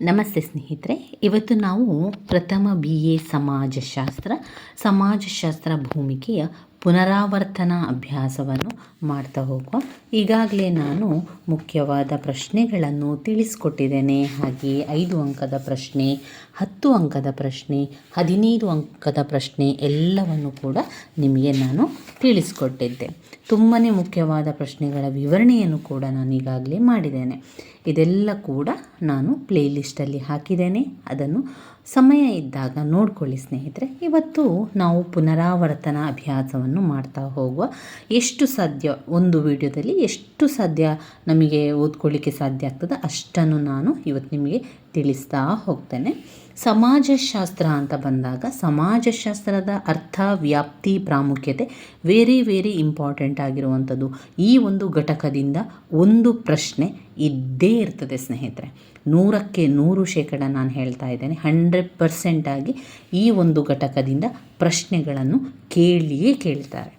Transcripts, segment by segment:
ನಮಸ್ತೆ ಸ್ನೇಹಿತರೆ ಇವತ್ತು ನಾವು ಪ್ರಥಮ ಬಿ ಎ ಸಮಾಜಶಾಸ್ತ್ರ ಸಮಾಜಶಾಸ್ತ್ರ ಭೂಮಿಕೆಯ ಪುನರಾವರ್ತನಾ ಅಭ್ಯಾಸವನ್ನು ಮಾಡ್ತಾ ಹೋಗುವ ಈಗಾಗಲೇ ನಾನು ಮುಖ್ಯವಾದ ಪ್ರಶ್ನೆಗಳನ್ನು ತಿಳಿಸ್ಕೊಟ್ಟಿದ್ದೇನೆ. ಹಾಗೆ ಐದು ಅಂಕದ ಪ್ರಶ್ನೆ, ಹತ್ತು ಅಂಕದ ಪ್ರಶ್ನೆ, ಹದಿನೈದು ಅಂಕದ ಪ್ರಶ್ನೆ ಎಲ್ಲವನ್ನು ಕೂಡ ನಿಮಗೆ ನಾನು ತಿಳಿಸ್ಕೊಟ್ಟಿದ್ದೆ. ತುಂಬಾ ಮುಖ್ಯವಾದ ಪ್ರಶ್ನೆಗಳ ವಿವರಣೆಯನ್ನು ಕೂಡ ನಾನು ಈಗಾಗಲೇ ಮಾಡಿದ್ದೇನೆ. ಇದೆಲ್ಲ ಕೂಡ ನಾನು ಪ್ಲೇಲಿಸ್ಟಲ್ಲಿ ಹಾಕಿದ್ದೇನೆ. ಅದನ್ನು ಸಮಯ ಇದ್ದಾಗ ನೋಡ್ಕೊಳ್ಳಿ ಸ್ನೇಹಿತರೆ, ಇವತ್ತು ನಾವು ಪುನರಾವರ್ತನ ಅಭ್ಯಾಸವನ್ನು ಮಾಡ್ತಾ ಹೋಗುವ ಎಷ್ಟು ಸಾಧ್ಯ ಒಂದು ವಿಡಿಯೋದಲ್ಲಿ ಎಷ್ಟು ಸಾಧ್ಯ ನಮಗೆ ಓದ್ಕೊಳ್ಳಿಕ್ಕೆ ಸಾಧ್ಯ ಆಗ್ತದೆ ಅಷ್ಟನ್ನು ನಾನು ಇವತ್ತು ನಿಮಗೆ ತಿಳಿಸ್ತಾ ಹೋಗ್ತೇನೆ. ಸಮಾಜಶಾಸ್ತ್ರ ಅಂತ ಬಂದಾಗ ಸಮಾಜಶಾಸ್ತ್ರದ ಅರ್ಥ, ವ್ಯಾಪ್ತಿ, ಪ್ರಾಮುಖ್ಯತೆ ವೆರಿ ವೆರಿ ಇಂಪಾರ್ಟೆಂಟ್ ಆಗಿರುವಂಥದ್ದು. ಈ ಒಂದು ಘಟಕದಿಂದ ಒಂದು ಪ್ರಶ್ನೆ ಇದ್ದೇ ಇರ್ತದೆ ಸ್ನೇಹಿತರೆ. ನೂರಕ್ಕೆ ನೂರು ಶೇಕಡ ನಾನು ಹೇಳ್ತಾ ಇದ್ದೇನೆ. ಹಂಡ್ರೆಡ್ ಪರ್ಸೆಂಟಾಗಿ ಈ ಒಂದು ಘಟಕದಿಂದ ಪ್ರಶ್ನೆಗಳನ್ನು ಕೇಳಿಯೇ ಕೇಳ್ತಾರೆ.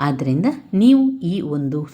ಆದ್ದರಿಂದ ನೀವು ಈ ಒಂದು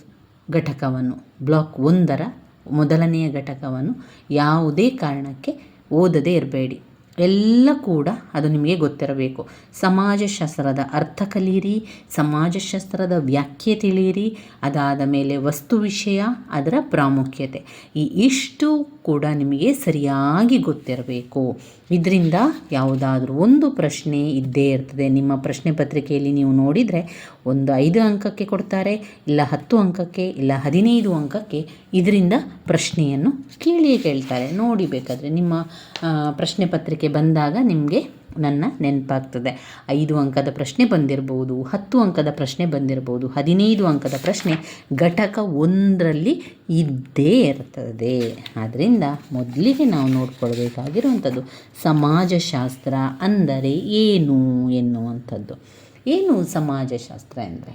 ಘಟಕವನ್ನು ಬ್ಲಾಕ್ ಒಂದರ ಮೊದಲನೆಯ ಘಟಕವನ್ನು ಯಾವುದೇ ಕಾರಣಕ್ಕೆ ಓದದೇ ಇರಬೇಡಿ. ಎಲ್ಲ ಕೂಡ ಅದು ನಿಮಗೆ ಗೊತ್ತಿರಬೇಕು. ಸಮಾಜಶಾಸ್ತ್ರದ ಅರ್ಥ ಕಲಿಯಿರಿ ಸಮಾಜಶಾಸ್ತ್ರದ ವ್ಯಾಖ್ಯೆ ತಿಳಿಯಿರಿ, ಅದಾದ ಮೇಲೆ ವಸ್ತು ವಿಷಯ, ಅದರ ಪ್ರಾಮುಖ್ಯತೆ. ಈ ಇಷ್ಟು ಕೂಡ ನಿಮಗೆ ಸರಿಯಾಗಿ ಗೊತ್ತಿರಬೇಕು. ಇದರಿಂದ ಯಾವುದಾದ್ರೂ ಒಂದು ಪ್ರಶ್ನೆ ಇದ್ದೇ ಇರ್ತದೆ. ನಿಮ್ಮ ಪ್ರಶ್ನೆ ಪತ್ರಿಕೆಯಲ್ಲಿ ನೀವು ನೋಡಿದರೆ ಒಂದು ಐದು ಅಂಕಕ್ಕೆ ಕೊಡ್ತಾರೆ, ಇಲ್ಲ ಹತ್ತು ಅಂಕಕ್ಕೆ, ಇಲ್ಲ ಹದಿನೈದು ಅಂಕಕ್ಕೆ ಇದರಿಂದ ಪ್ರಶ್ನೆಯನ್ನು ಕೇಳಿಯೇ ಕೇಳ್ತಾರೆ. ನೋಡಿ ಬೇಕಾದರೆ ನಿಮ್ಮ ಪ್ರಶ್ನೆ ಪತ್ರಿಕೆ ಬಂದಾಗ ನಿಮಗೆ ನನ್ನ ನೆನಪಾಗ್ತದೆ. ಐದು ಅಂಕದ ಪ್ರಶ್ನೆ ಬಂದಿರ್ಬೋದು, ಹತ್ತು ಅಂಕದ ಪ್ರಶ್ನೆ ಬಂದಿರ್ಬೋದು, ಹದಿನೈದು ಅಂಕದ ಪ್ರಶ್ನೆ ಘಟಕ ಒಂದರಲ್ಲಿ ಇದ್ದೇ ಇರ್ತದೆ. ಆದ್ದರಿಂದ ಮೊದಲಿಗೆ ನಾವು ನೋಡ್ಕೊಳ್ಬೇಕಾಗಿರುವಂಥದ್ದು ಸಮಾಜಶಾಸ್ತ್ರ ಅಂದರೆ ಏನು ಎನ್ನುವಂಥದ್ದು. ಏನು ಸಮಾಜಶಾಸ್ತ್ರ ಅಂದರೆ?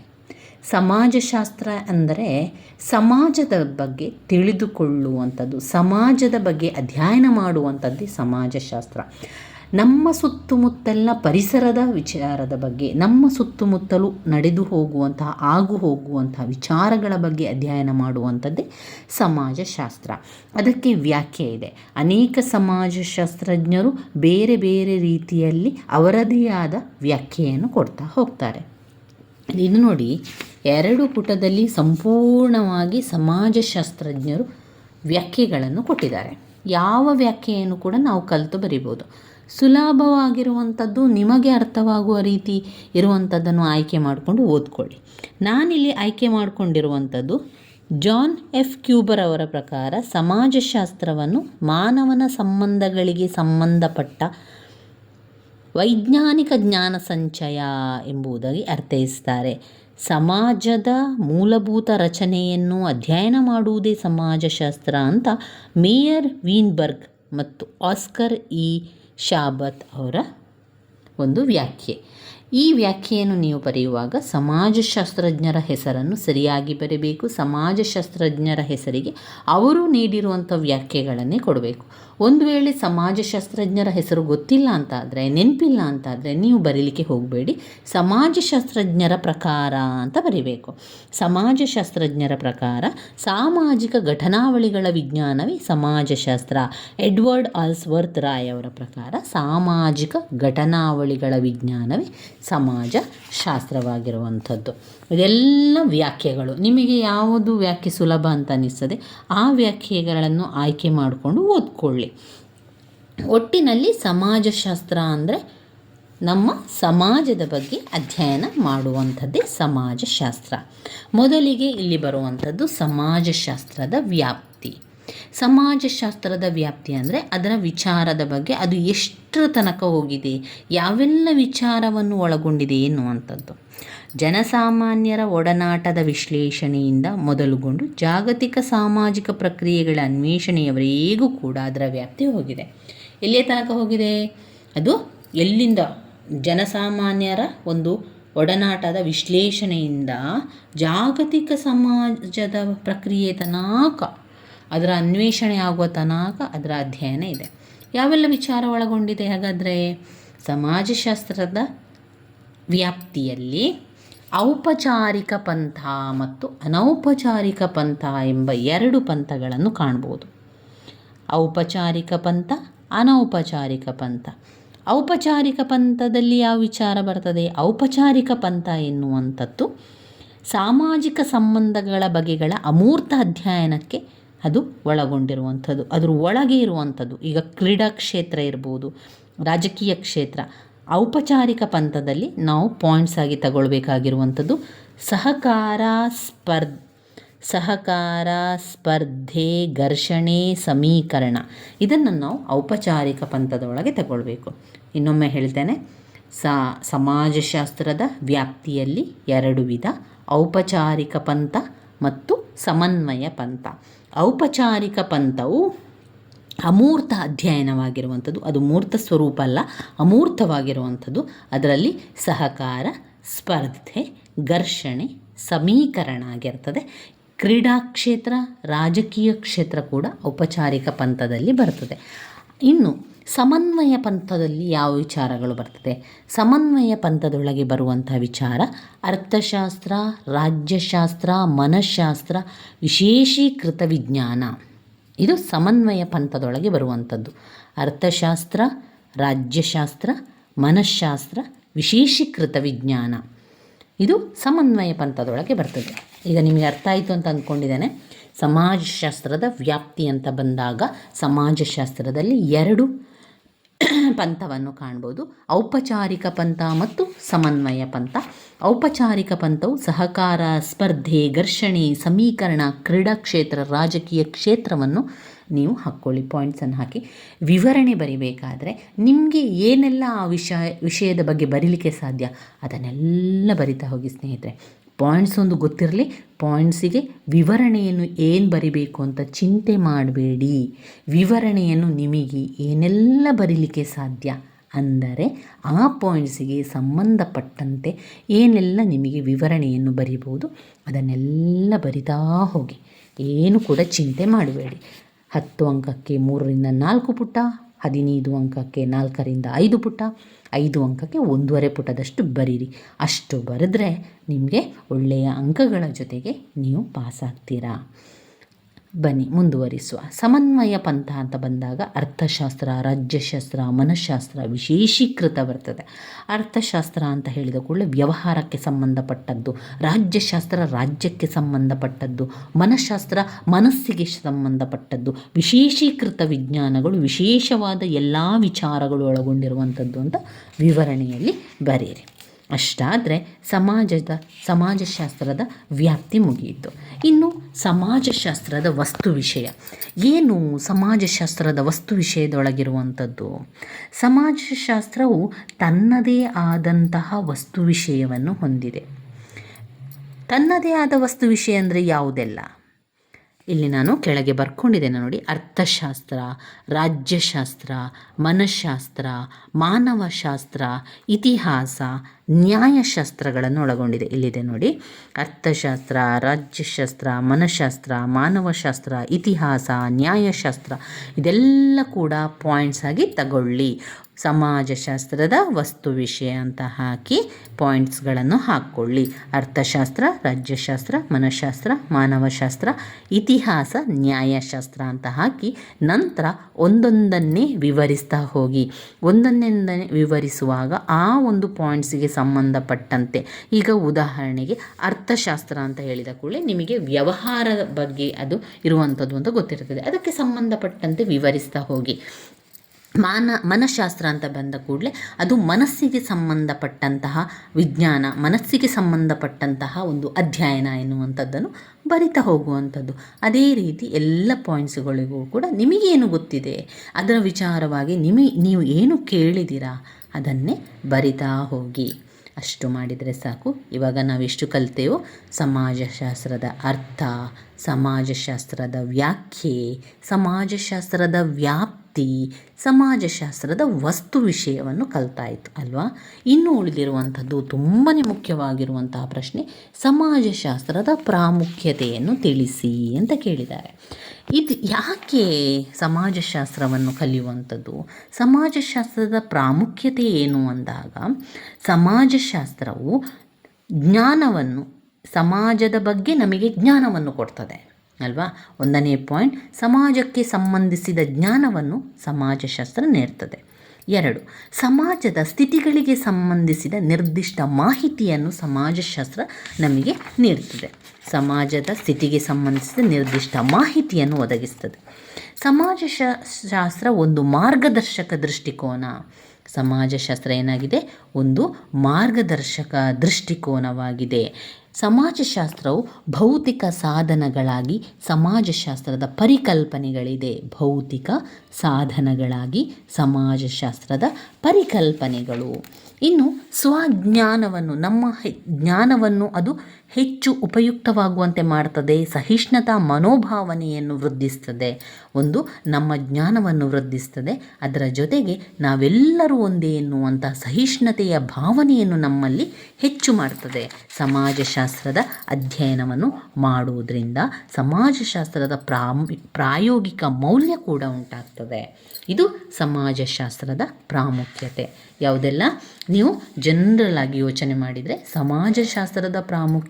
ಸಮಾಜಶಾಸ್ತ್ರ ಅಂದರೆ ಸಮಾಜದ ಬಗ್ಗೆ ತಿಳಿದುಕೊಳ್ಳುವಂಥದ್ದು, ಸಮಾಜದ ಬಗ್ಗೆ ಅಧ್ಯಯನ ಮಾಡುವಂಥದ್ದೇ ಸಮಾಜಶಾಸ್ತ್ರ. ನಮ್ಮ ಸುತ್ತಮುತ್ತಲಿನ ಪರಿಸರದ ವಿಚಾರದ ಬಗ್ಗೆ, ನಮ್ಮ ಸುತ್ತಮುತ್ತಲು ನಡೆದು ಹೋಗುವಂತಹ, ಆಗು ಹೋಗುವಂತಹ ವಿಚಾರಗಳ ಬಗ್ಗೆ ಅಧ್ಯಯನ ಮಾಡುವಂಥದ್ದೇ ಸಮಾಜಶಾಸ್ತ್ರ. ಅದಕ್ಕೆ ವ್ಯಾಖ್ಯೆ ಇದೆ. ಅನೇಕ ಸಮಾಜಶಾಸ್ತ್ರಜ್ಞರು ಬೇರೆ ಬೇರೆ ರೀತಿಯಲ್ಲಿ ಅವರದೇ ಆದ ವ್ಯಾಖ್ಯೆಯನ್ನು ಕೊಡ್ತಾ ಹೋಗ್ತಾರೆ. ಇದು ನೋಡಿ, ಎರಡು ಪುಟದಲ್ಲಿ ಸಂಪೂರ್ಣವಾಗಿ ಸಮಾಜಶಾಸ್ತ್ರಜ್ಞರು ವ್ಯಾಖ್ಯೆಗಳನ್ನು ಕೊಟ್ಟಿದ್ದಾರೆ. ಯಾವ ವ್ಯಾಖ್ಯೆಯನ್ನು ಕೂಡ ನಾವು ಕಲಿತು ಬರಿಬೋದು. ಸುಲಭವಾಗಿರುವಂಥದ್ದು ನಿಮಗೆ ಅರ್ಥವಾಗುವ ರೀತಿ ಇರುವಂಥದ್ದನ್ನು ಆಯ್ಕೆ ಮಾಡಿಕೊಂಡು ಓದ್ಕೊಳ್ಳಿ. ನಾನಿಲ್ಲಿ ಆಯ್ಕೆ ಮಾಡಿಕೊಂಡಿರುವಂಥದ್ದು ಜಾನ್ ಎಫ್ ಕ್ಯೂಬರ್ ಅವರ ಪ್ರಕಾರ ಸಮಾಜಶಾಸ್ತ್ರವನ್ನು ಮಾನವನ ಸಂಬಂಧಗಳಿಗೆ ಸಂಬಂಧಪಟ್ಟ ವೈಜ್ಞಾನಿಕ ಜ್ಞಾನ ಸಂಚಯ ಎಂಬುದಾಗಿ ಅರ್ಥೈಸ್ತಾರೆ. ಸಮಾಜದ ಮೂಲಭೂತ ರಚನೆಯನ್ನು ಅಧ್ಯಯನ ಮಾಡುವುದೇ ಸಮಾಜಶಾಸ್ತ್ರ ಅಂತ ಮೇಯರ್ ವೀನ್ಬರ್ಗ್ ಮತ್ತು ಆಸ್ಕರ್ ಇ ಶಾಬತ್ ಅವರ ಒಂದು ವ್ಯಾಖ್ಯೆ. ಈ ವ್ಯಾಖ್ಯೆಯನ್ನು ನೀವು ಬರೆಯುವಾಗ ಸಮಾಜಶಾಸ್ತ್ರಜ್ಞರ ಹೆಸರನ್ನು ಸರಿಯಾಗಿ ಬರೆಯಬೇಕು ಸಮಾಜಶಾಸ್ತ್ರಜ್ಞರ ಹೆಸರಿಗೆ ಅವರು ನೀಡಿರುವಂಥ ವ್ಯಾಖ್ಯೆಗಳನ್ನೇ ಕೊಡಬೇಕು. ಒಂದು ವೇಳೆ ಸಮಾಜಶಾಸ್ತ್ರಜ್ಞರ ಹೆಸರು ಗೊತ್ತಿಲ್ಲ ಅಂತಾದರೆ, ನೆನಪಿಲ್ಲ ಅಂತಾದರೆ ನೀವು ಬರೀಲಿಕ್ಕೆ ಹೋಗಬೇಡಿ. ಸಮಾಜಶಾಸ್ತ್ರಜ್ಞರ ಪ್ರಕಾರ ಅಂತ ಬರೀಬೇಕು. ಸಮಾಜಶಾಸ್ತ್ರಜ್ಞರ ಪ್ರಕಾರ ಸಾಮಾಜಿಕ ಘಟನಾವಳಿಗಳ ವಿಜ್ಞಾನವೇ ಸಮಾಜಶಾಸ್ತ್ರ. ಎಡ್ವರ್ಡ್ ಆಲ್ಸ್ವರ್ತ್ ರಾಯ್ ಅವರ ಪ್ರಕಾರ ಸಾಮಾಜಿಕ ಘಟನಾವಳಿಗಳ ವಿಜ್ಞಾನವೇ ಸಮಾಜ ಶಾಸ್ತ್ರವಾಗಿರುವಂಥದ್ದು ಇದೆಲ್ಲ ವ್ಯಾಖ್ಯೆಗಳು. ನಿಮಗೆ ಯಾವುದು ವ್ಯಾಖ್ಯೆ ಸುಲಭ ಅಂತ ಅನ್ನಿಸ್ತದೆ ಆ ವ್ಯಾಖ್ಯೆಗಳನ್ನು ಆಯ್ಕೆ ಮಾಡಿಕೊಂಡು ಓದ್ಕೊಳ್ಳಿ. ಒಟ್ಟಿನಲ್ಲಿ ಸಮಾಜಶಾಸ್ತ್ರ ಅಂದರೆ ನಮ್ಮ ಸಮಾಜದ ಬಗ್ಗೆ ಅಧ್ಯಯನ ಮಾಡುವಂಥದ್ದೇ ಸಮಾಜಶಾಸ್ತ್ರ. ಮೊದಲಿಗೆ ಇಲ್ಲಿ ಬರುವಂಥದ್ದು ಸಮಾಜಶಾಸ್ತ್ರದ ವ್ಯಾಪ್ತಿ. ಸಮಾಜಶಾಸ್ತ್ರದ ವ್ಯಾಪ್ತಿ ಅಂದರೆ ಅದರ ವಿಚಾರದ ಬಗ್ಗೆ, ಅದು ಎಷ್ಟರ ತನಕ ಹೋಗಿದೆ, ಯಾವೆಲ್ಲ ವಿಚಾರವನ್ನು ಒಳಗೊಂಡಿದೆ ಎನ್ನುವಂಥದ್ದು. ಜನಸಾಮಾನ್ಯರ ಒಡನಾಟದ ವಿಶ್ಲೇಷಣೆಯಿಂದ ಮೊದಲುಗೊಂಡು ಜಾಗತಿಕ ಸಾಮಾಜಿಕ ಪ್ರಕ್ರಿಯೆಗಳ ಅನ್ವೇಷಣೆಯವರೆಗೂ ಕೂಡ ಅದರ ವ್ಯಾಪ್ತಿ ಹೋಗಿದೆ. ಎಲ್ಲಿಯ ತನಕ ಹೋಗಿದೆ? ಅದು ಎಲ್ಲಿಂದ? ಜನಸಾಮಾನ್ಯರ ಒಂದು ಒಡನಾಟದ ವಿಶ್ಲೇಷಣೆಯಿಂದ ಜಾಗತಿಕ ಸಮಾಜದ ಪ್ರಕ್ರಿಯೆ ತನಕ, ಅದರ ಅನ್ವೇಷಣೆ ಆಗುವ ತನಕ ಅದರ ಅಧ್ಯಯನ ಇದೆ. ಯಾವೆಲ್ಲ ವಿಚಾರ ಒಳಗೊಂಡಿದೆ ಹಾಗಾದರೆ? ಸಮಾಜಶಾಸ್ತ್ರದ ವ್ಯಾಪ್ತಿಯಲ್ಲಿ ಔಪಚಾರಿಕ ಪಂಥ ಮತ್ತು ಅನೌಪಚಾರಿಕ ಪಂಥ ಎಂಬ ಎರಡು ಪಂಥಗಳನ್ನು ಕಾಣ್ಬೋದು. ಔಪಚಾರಿಕ ಪಂಥ, ಅನೌಪಚಾರಿಕ ಪಂಥ. ಔಪಚಾರಿಕ ಪಂಥದಲ್ಲಿ ಯಾವ ವಿಚಾರ ಬರ್ತದೆ? ಔಪಚಾರಿಕ ಪಂಥ ಎನ್ನುವಂಥದ್ದು ಸಾಮಾಜಿಕ ಸಂಬಂಧಗಳ ಬಗೆಗಳ ಅಮೂರ್ತ ಅಧ್ಯಯನಕ್ಕೆ ಅದು ಒಳಗೊಂಡಿರುವಂಥದ್ದು. ಅದ್ರ ಒಳಗೆ ಇರುವಂಥದ್ದು. ಈಗ ಕ್ರೀಡಾ ಕ್ಷೇತ್ರ ಇರ್ಬೋದು, ರಾಜಕೀಯ ಕ್ಷೇತ್ರ. ಔಪಚಾರಿಕ ಪಂಥದಲ್ಲಿ ನಾವು ಪಾಯಿಂಟ್ಸ್ ಆಗಿ ತಗೊಳ್ಬೇಕಾಗಿರುವಂಥದ್ದು ಸಹಕಾರ ಸ್ಪರ್ ಸಹಕಾರ ಸ್ಪರ್ಧೆ ಘರ್ಷಣೆ ಸಮೀಕರಣ. ಇದನ್ನು ನಾವು ಔಪಚಾರಿಕ ಪಂಥದೊಳಗೆ ತಗೊಳ್ಬೇಕು. ಇನ್ನೊಮ್ಮೆ ಹೇಳ್ತೇನೆ ಸಮಾಜಶಾಸ್ತ್ರದ ವ್ಯಾಪ್ತಿಯಲ್ಲಿ ಎರಡು ವಿಧ, ಔಪಚಾರಿಕ ಪಂಥ ಮತ್ತು ಸಮನ್ವಯ ಪಂಥ. ಔಪಚಾರಿಕ ಪಂಥವು ಅಮೂರ್ತ ಅಧ್ಯಯನವಾಗಿರುವಂಥದ್ದು. ಅದು ಮೂರ್ತ ಸ್ವರೂಪ ಅಲ್ಲ, ಅಮೂರ್ತವಾಗಿರುವಂಥದ್ದು. ಅದರಲ್ಲಿ ಸಹಕಾರ, ಸ್ಪರ್ಧೆ, ಘರ್ಷಣೆ, ಸಮೀಕರಣ ಆಗಿರ್ತದೆ. ಕ್ರೀಡಾ ಕ್ಷೇತ್ರ, ರಾಜಕೀಯ ಕ್ಷೇತ್ರ ಕೂಡ ಔಪಚಾರಿಕ ಪಂಥದಲ್ಲಿ ಬರ್ತದೆ. ಇನ್ನು ಸಮನ್ವಯ ಪಂಥದಲ್ಲಿ ಯಾವ ವಿಚಾರಗಳು ಬರ್ತದೆ? ಸಮನ್ವಯ ಪಂಥದೊಳಗೆ ಬರುವಂಥ ವಿಚಾರ, ಅರ್ಥಶಾಸ್ತ್ರ, ರಾಜ್ಯಶಾಸ್ತ್ರ, ಮನಃಶಾಸ್ತ್ರ, ವಿಶೇಷೀಕೃತ ವಿಜ್ಞಾನ. ಇದು ಸಮನ್ವಯ ಪಂಥದೊಳಗೆ ಬರುವಂಥದ್ದು. ಅರ್ಥಶಾಸ್ತ್ರ, ರಾಜ್ಯಶಾಸ್ತ್ರ ಮನಃಶಾಸ್ತ್ರ ವಿಶೇಷೀಕೃತ ವಿಜ್ಞಾನ. ಇದು ಸಮನ್ವಯ ಪಂಥದೊಳಗೆ ಬರ್ತದೆ. ಈಗ ನಿಮಗೆ ಅರ್ಥ ಆಯಿತು ಅಂತ ಅಂದ್ಕೊಂಡಿದ್ದೇನೆ. ಸಮಾಜಶಾಸ್ತ್ರದ ವ್ಯಾಪ್ತಿ ಅಂತ ಬಂದಾಗ ಸಮಾಜಶಾಸ್ತ್ರದಲ್ಲಿ ಎರಡು ಪಂಥವನ್ನು ಕಾಣ್ಬೋದು. ಔಪಚಾರಿಕ ಪಂಥ ಮತ್ತು ಸಮನ್ವಯ ಪಂಥ. ಔಪಚಾರಿಕ ಪಂಥವು ಸಹಕಾರ, ಸ್ಪರ್ಧೆ, ಘರ್ಷಣೆ, ಸಮೀಕರಣ, ಕ್ರೀಡಾ ಕ್ಷೇತ್ರ, ರಾಜಕೀಯ ಕ್ಷೇತ್ರವನ್ನು ನೀವು ಹಾಕ್ಕೊಳ್ಳಿ ಪಾಯಿಂಟ್ಸನ್ನು ಹಾಕಿ. ವಿವರಣೆ ಬರಿಬೇಕಾದ್ರೆ ನಿಮಗೆ ಏನೆಲ್ಲ ಆ ವಿಷಯ, ವಿಷಯದ ಬಗ್ಗೆ ಬರೀಲಿಕ್ಕೆ ಸಾಧ್ಯ ಅದನ್ನೆಲ್ಲ ಬರಿತಾ ಹೋಗಿ ಸ್ನೇಹಿತರೆ. ಪಾಯಿಂಟ್ಸ್ ಒಂದು ಗೊತ್ತಿರಲಿ ಪಾಯಿಂಟ್ಸಿಗೆ ವಿವರಣೆಯನ್ನು ಏನು ಬರಿಬೇಕು ಅಂತ ಚಿಂತೆ ಮಾಡಬೇಡಿ. ವಿವರಣೆಯನ್ನು ನಿಮಗೆ ಏನೆಲ್ಲ ಬರೀಲಿಕ್ಕೆ ಸಾಧ್ಯ ಅಂದರೆ, ಆ ಪಾಯಿಂಟ್ಸಿಗೆ ಸಂಬಂಧಪಟ್ಟಂತೆ ಏನೆಲ್ಲ ನಿಮಗೆ ವಿವರಣೆಯನ್ನು ಬರಿಬೋದು ಅದನ್ನೆಲ್ಲ ಬರಿತಾ ಹೋಗಿ. ಏನು ಕೂಡ ಚಿಂತೆ ಮಾಡಬೇಡಿ. ಹತ್ತು ಅಂಕಕ್ಕೆ ಮೂರರಿಂದ ನಾಲ್ಕು ಪುಟ ಹದಿನೈದು ಅಂಕಕ್ಕೆ ನಾಲ್ಕರಿಂದ ಐದು ಪುಟ, ಐದು ಅಂಕಕ್ಕೆ ಒಂದೂವರೆ ಪುಟದಷ್ಟು ಬರೀರಿ. ಅಷ್ಟು ಬರೆದ್ರೆ ನಿಮಗೆ ಒಳ್ಳೆಯ ಅಂಕಗಳ ಜೊತೆಗೆ ನೀವು ಪಾಸಾಗ್ತೀರಾ. ಬನ್ನಿ, ಮುಂದುವರಿಸುವ. ಸಮನ್ವಯ ಪಂಥ ಅಂತ ಬಂದಾಗ ಅರ್ಥಶಾಸ್ತ್ರ, ರಾಜ್ಯಶಾಸ್ತ್ರ, ಮನಃಶಾಸ್ತ್ರ ವಿಶೇಷೀಕೃತ ಬರ್ತದೆ. ಅರ್ಥಶಾಸ್ತ್ರ ಅಂತ ಹೇಳಿದ ಕೂಡಲೇ ವ್ಯವಹಾರಕ್ಕೆ ಸಂಬಂಧಪಟ್ಟದ್ದು, ರಾಜ್ಯಶಾಸ್ತ್ರ ರಾಜ್ಯಕ್ಕೆ ಸಂಬಂಧಪಟ್ಟದ್ದು, ಮನಃಶಾಸ್ತ್ರ ಮನಸ್ಸಿಗೆ ಸಂಬಂಧಪಟ್ಟದ್ದು, ವಿಶೇಷೀಕೃತ ವಿಜ್ಞಾನಗಳು, ವಿಶೇಷವಾದ ಎಲ್ಲ ವಿಚಾರಗಳು ಒಳಗೊಂಡಿರುವಂಥದ್ದು ಅಂತ ವಿವರಣೆಯಲ್ಲಿ ಬರೆಯಿರಿ. ಅಷ್ಟಾದರೆ ಸಮಾಜದ, ಸಮಾಜಶಾಸ್ತ್ರದ ವ್ಯಾಪ್ತಿ ಮುಗಿಯಿತು. ಇನ್ನು ಸಮಾಜಶಾಸ್ತ್ರದ ವಸ್ತು ವಿಷಯ. ಏನು ಸಮಾಜಶಾಸ್ತ್ರದ ವಸ್ತು ವಿಷಯದೊಳಗಿರುವಂಥದ್ದು? ಸಮಾಜಶಾಸ್ತ್ರವು ತನ್ನದೇ ಆದಂತಹ ವಸ್ತು ವಿಷಯವನ್ನು ಹೊಂದಿದೆ. ತನ್ನದೇ ಆದ ವಸ್ತು ವಿಷಯ ಅಂದರೆ ಯಾವುದೆಲ್ಲ? ಇಲ್ಲಿ ನಾನು ಕೆಳಗೆ ಬರ್ಕೊಂಡಿದ್ದೇನೆ ನೋಡಿ. ಅರ್ಥಶಾಸ್ತ್ರ, ರಾಜ್ಯಶಾಸ್ತ್ರ, ಮನಃಶಾಸ್ತ್ರ, ಮಾನವಶಾಸ್ತ್ರ, ಇತಿಹಾಸ ನ್ಯಾಯಶಾಸ್ತ್ರಗಳನ್ನು ಒಳಗೊಂಡಿದೆ ಇಲ್ಲಿದೆ ನೋಡಿ. ಅರ್ಥಶಾಸ್ತ್ರ, ರಾಜ್ಯಶಾಸ್ತ್ರ, ಮನಃಶಾಸ್ತ್ರ, ಮಾನವಶಾಸ್ತ್ರ, ಇತಿಹಾಸ, ನ್ಯಾಯಶಾಸ್ತ್ರ, ಇದೆಲ್ಲ ಕೂಡ ಪಾಯಿಂಟ್ಸ್ ಆಗಿ ತಗೊಳ್ಳಿ. ಸಮಾಜಶಾಸ್ತ್ರದ ವಸ್ತು ವಿಷಯ ಅಂತ ಹಾಕಿ ಪಾಯಿಂಟ್ಸ್ಗಳನ್ನು ಹಾಕ್ಕೊಳ್ಳಿ. ಅರ್ಥಶಾಸ್ತ್ರ, ರಾಜ್ಯಶಾಸ್ತ್ರ, ಮನಃಶಾಸ್ತ್ರ, ಮಾನವಶಾಸ್ತ್ರ, ಇತಿಹಾಸ, ನ್ಯಾಯಶಾಸ್ತ್ರ ಅಂತ ಹಾಕಿ ನಂತರ ಒಂದೊಂದನ್ನೇ ವಿವರಿಸ್ತಾ ಹೋಗಿ. ಒಂದೊಂದನ್ನೇ ವಿವರಿಸುವಾಗ ಆ ಒಂದು ಪಾಯಿಂಟ್ಸಿಗೆ ಸಂಬಂಧಪಟ್ಟಂತೆ. ಈಗ ಉದಾಹರಣೆಗೆ ಅರ್ಥಶಾಸ್ತ್ರ ಅಂತ ಹೇಳಿದ ಕೂಡಲೇ ನಿಮಗೆ ವ್ಯವಹಾರದ ಬಗ್ಗೆ ಅದು ಇರುವಂಥದ್ದು ಅಂತ ಗೊತ್ತಿರ್ತದೆ ಅದಕ್ಕೆ ಸಂಬಂಧಪಟ್ಟಂತೆ ವಿವರಿಸ್ತಾ ಹೋಗಿ. ಮಾನ, ಮನಃಶಾಸ್ತ್ರ ಅಂತ ಬಂದ ಕೂಡಲೇ ಅದು ಮನಸ್ಸಿಗೆ ಸಂಬಂಧಪಟ್ಟಂತಹ ವಿಜ್ಞಾನ, ಮನಸ್ಸಿಗೆ ಸಂಬಂಧಪಟ್ಟಂತಹ ಒಂದು ಅಧ್ಯಯನ ಎನ್ನುವಂಥದ್ದನ್ನು ಬರಿತಾ ಹೋಗುವಂಥದ್ದು. ಅದೇ ರೀತಿ ಎಲ್ಲ ಪಾಯಿಂಟ್ಸ್ಗಳಿಗೂ ಕೂಡ ನಿಮಗೇನು ಗೊತ್ತಿದೆ? ಅದರ ವಿಚಾರವಾಗಿ ನಿಮಗೆ ನೀವು ಏನು ಕೇಳಿದಿರಾ? ಅದನ್ನೇ ಬರಿತಾ ಹೋಗಿ. ಅಷ್ಟು ಮಾಡಿದರೆ ಸಾಕು. ಇವಾಗ ನಾವೆಷ್ಟು ಕಲಿತೇವೋ ಸಮಾಜಶಾಸ್ತ್ರದ ಅರ್ಥ, ಸಮಾಜಶಾಸ್ತ್ರದ ವ್ಯಾಖ್ಯೆ, ಸಮಾಜಶಾಸ್ತ್ರದ ವ್ಯಾಪ್ತಿ, ಸಮಾಜಶಾಸ್ತ್ರದ ವಸ್ತು ವಿಷಯವನ್ನು ಕಲ್ತಾಯಿತು ಅಲ್ವಾ? ಇನ್ನು ಉಳಿದಿರುವಂಥದ್ದು ತುಂಬಾ ಮುಖ್ಯವಾಗಿರುವಂತಹ ಪ್ರಶ್ನೆ ಸಮಾಜಶಾಸ್ತ್ರದ ಪ್ರಾಮುಖ್ಯತೆಯನ್ನು ತಿಳಿಸಿ ಅಂತ ಕೇಳಿದ್ದಾರೆ. ಇದು ಯಾಕೆ ಸಮಾಜಶಾಸ್ತ್ರವನ್ನು ಕಲಿಯುವಂಥದ್ದು? ಸಮಾಜಶಾಸ್ತ್ರದ ಪ್ರಾಮುಖ್ಯತೆ ಏನು ಅಂದಾಗ, ಸಮಾಜಶಾಸ್ತ್ರವು ಜ್ಞಾನವನ್ನು, ಸಮಾಜದ ಬಗ್ಗೆ ನಮಗೆ ಜ್ಞಾನವನ್ನು ಕೊಡ್ತದೆ, ಅಲ್ವಾ? ಒಂದನೇ ಪಾಯಿಂಟ್ ಸಮಾಜಕ್ಕೆ ಸಂಬಂಧಿಸಿದ ಜ್ಞಾನವನ್ನು ಸಮಾಜಶಾಸ್ತ್ರ ನೀಡ್ತದೆ. ಎರಡು. ಸಮಾಜದ ಸ್ಥಿತಿಗಳಿಗೆ ಸಂಬಂಧಿಸಿದ ನಿರ್ದಿಷ್ಟ ಮಾಹಿತಿಯನ್ನು ಸಮಾಜಶಾಸ್ತ್ರ ನಮಗೆ ನೀಡುತ್ತದೆ. ಸಮಾಜದ ಸ್ಥಿತಿಗೆ ಸಂಬಂಧಿಸಿದ ನಿರ್ದಿಷ್ಟ ಮಾಹಿತಿಯನ್ನು ಒದಗಿಸ್ತದೆ ಸಮಾಜಶಾಸ್ತ್ರ ಒಂದು ಮಾರ್ಗದರ್ಶಕ ದೃಷ್ಟಿಕೋನ. ಸಮಾಜಶಾಸ್ತ್ರ ಏನಾಗಿದೆ? ಒಂದು ಮಾರ್ಗದರ್ಶಕ ದೃಷ್ಟಿಕೋನವಾಗಿದೆ. ಸಮಾಜಶಾಸ್ತ್ರವು ಭೌತಿಕ ಸಾಧನಗಳಾಗಿ ಸಮಾಜಶಾಸ್ತ್ರದ ಪರಿಕಲ್ಪನೆಗಳಿದೆ. ಭೌತಿಕ ಸಾಧನಗಳಾಗಿ ಸಮಾಜಶಾಸ್ತ್ರದ ಪರಿಕಲ್ಪನೆಗಳು. ಇನ್ನು ಸ್ವಜ್ಞಾನವನ್ನು ನಮ್ಮ ಜ್ಞಾನವನ್ನು ಅದು ಹೆಚ್ಚು ಉಪಯುಕ್ತವಾಗುವಂತೆ ಮಾಡ್ತದೆ, ಸಹಿಷ್ಣುತಾ ಮನೋಭಾವನೆಯನ್ನು ವೃದ್ಧಿಸ್ತದೆ. ಒಂದು, ನಮ್ಮ ಜ್ಞಾನವನ್ನು ವೃದ್ಧಿಸ್ತದೆ. ಅದರ ಜೊತೆಗೆ ನಾವೆಲ್ಲರೂ ಒಂದೇ ಎನ್ನುವಂಥ ಸಹಿಷ್ಣುತೆಯ ಭಾವನೆಯನ್ನು ನಮ್ಮಲ್ಲಿ ಹೆಚ್ಚು ಮಾಡ್ತದೆ. ಸಮಾಜಶಾಸ್ತ್ರದ ಅಧ್ಯಯನವನ್ನು ಮಾಡುವುದರಿಂದ ಸಮಾಜಶಾಸ್ತ್ರದ ಪ್ರಾಮಿ, ಪ್ರಾಯೋಗಿಕ ಮೌಲ್ಯ ಕೂಡ ಉಂಟಾಗ್ತದೆ. ಇದು ಸಮಾಜಶಾಸ್ತ್ರದ ಪ್ರಾಮುಖ್ಯತೆ. ಯಾವುದೆಲ್ಲ? ನೀವು ಜನರಲ್ ಆಗಿ ಯೋಚನೆ ಮಾಡಿದರೆ ಸಮಾಜಶಾಸ್ತ್ರದ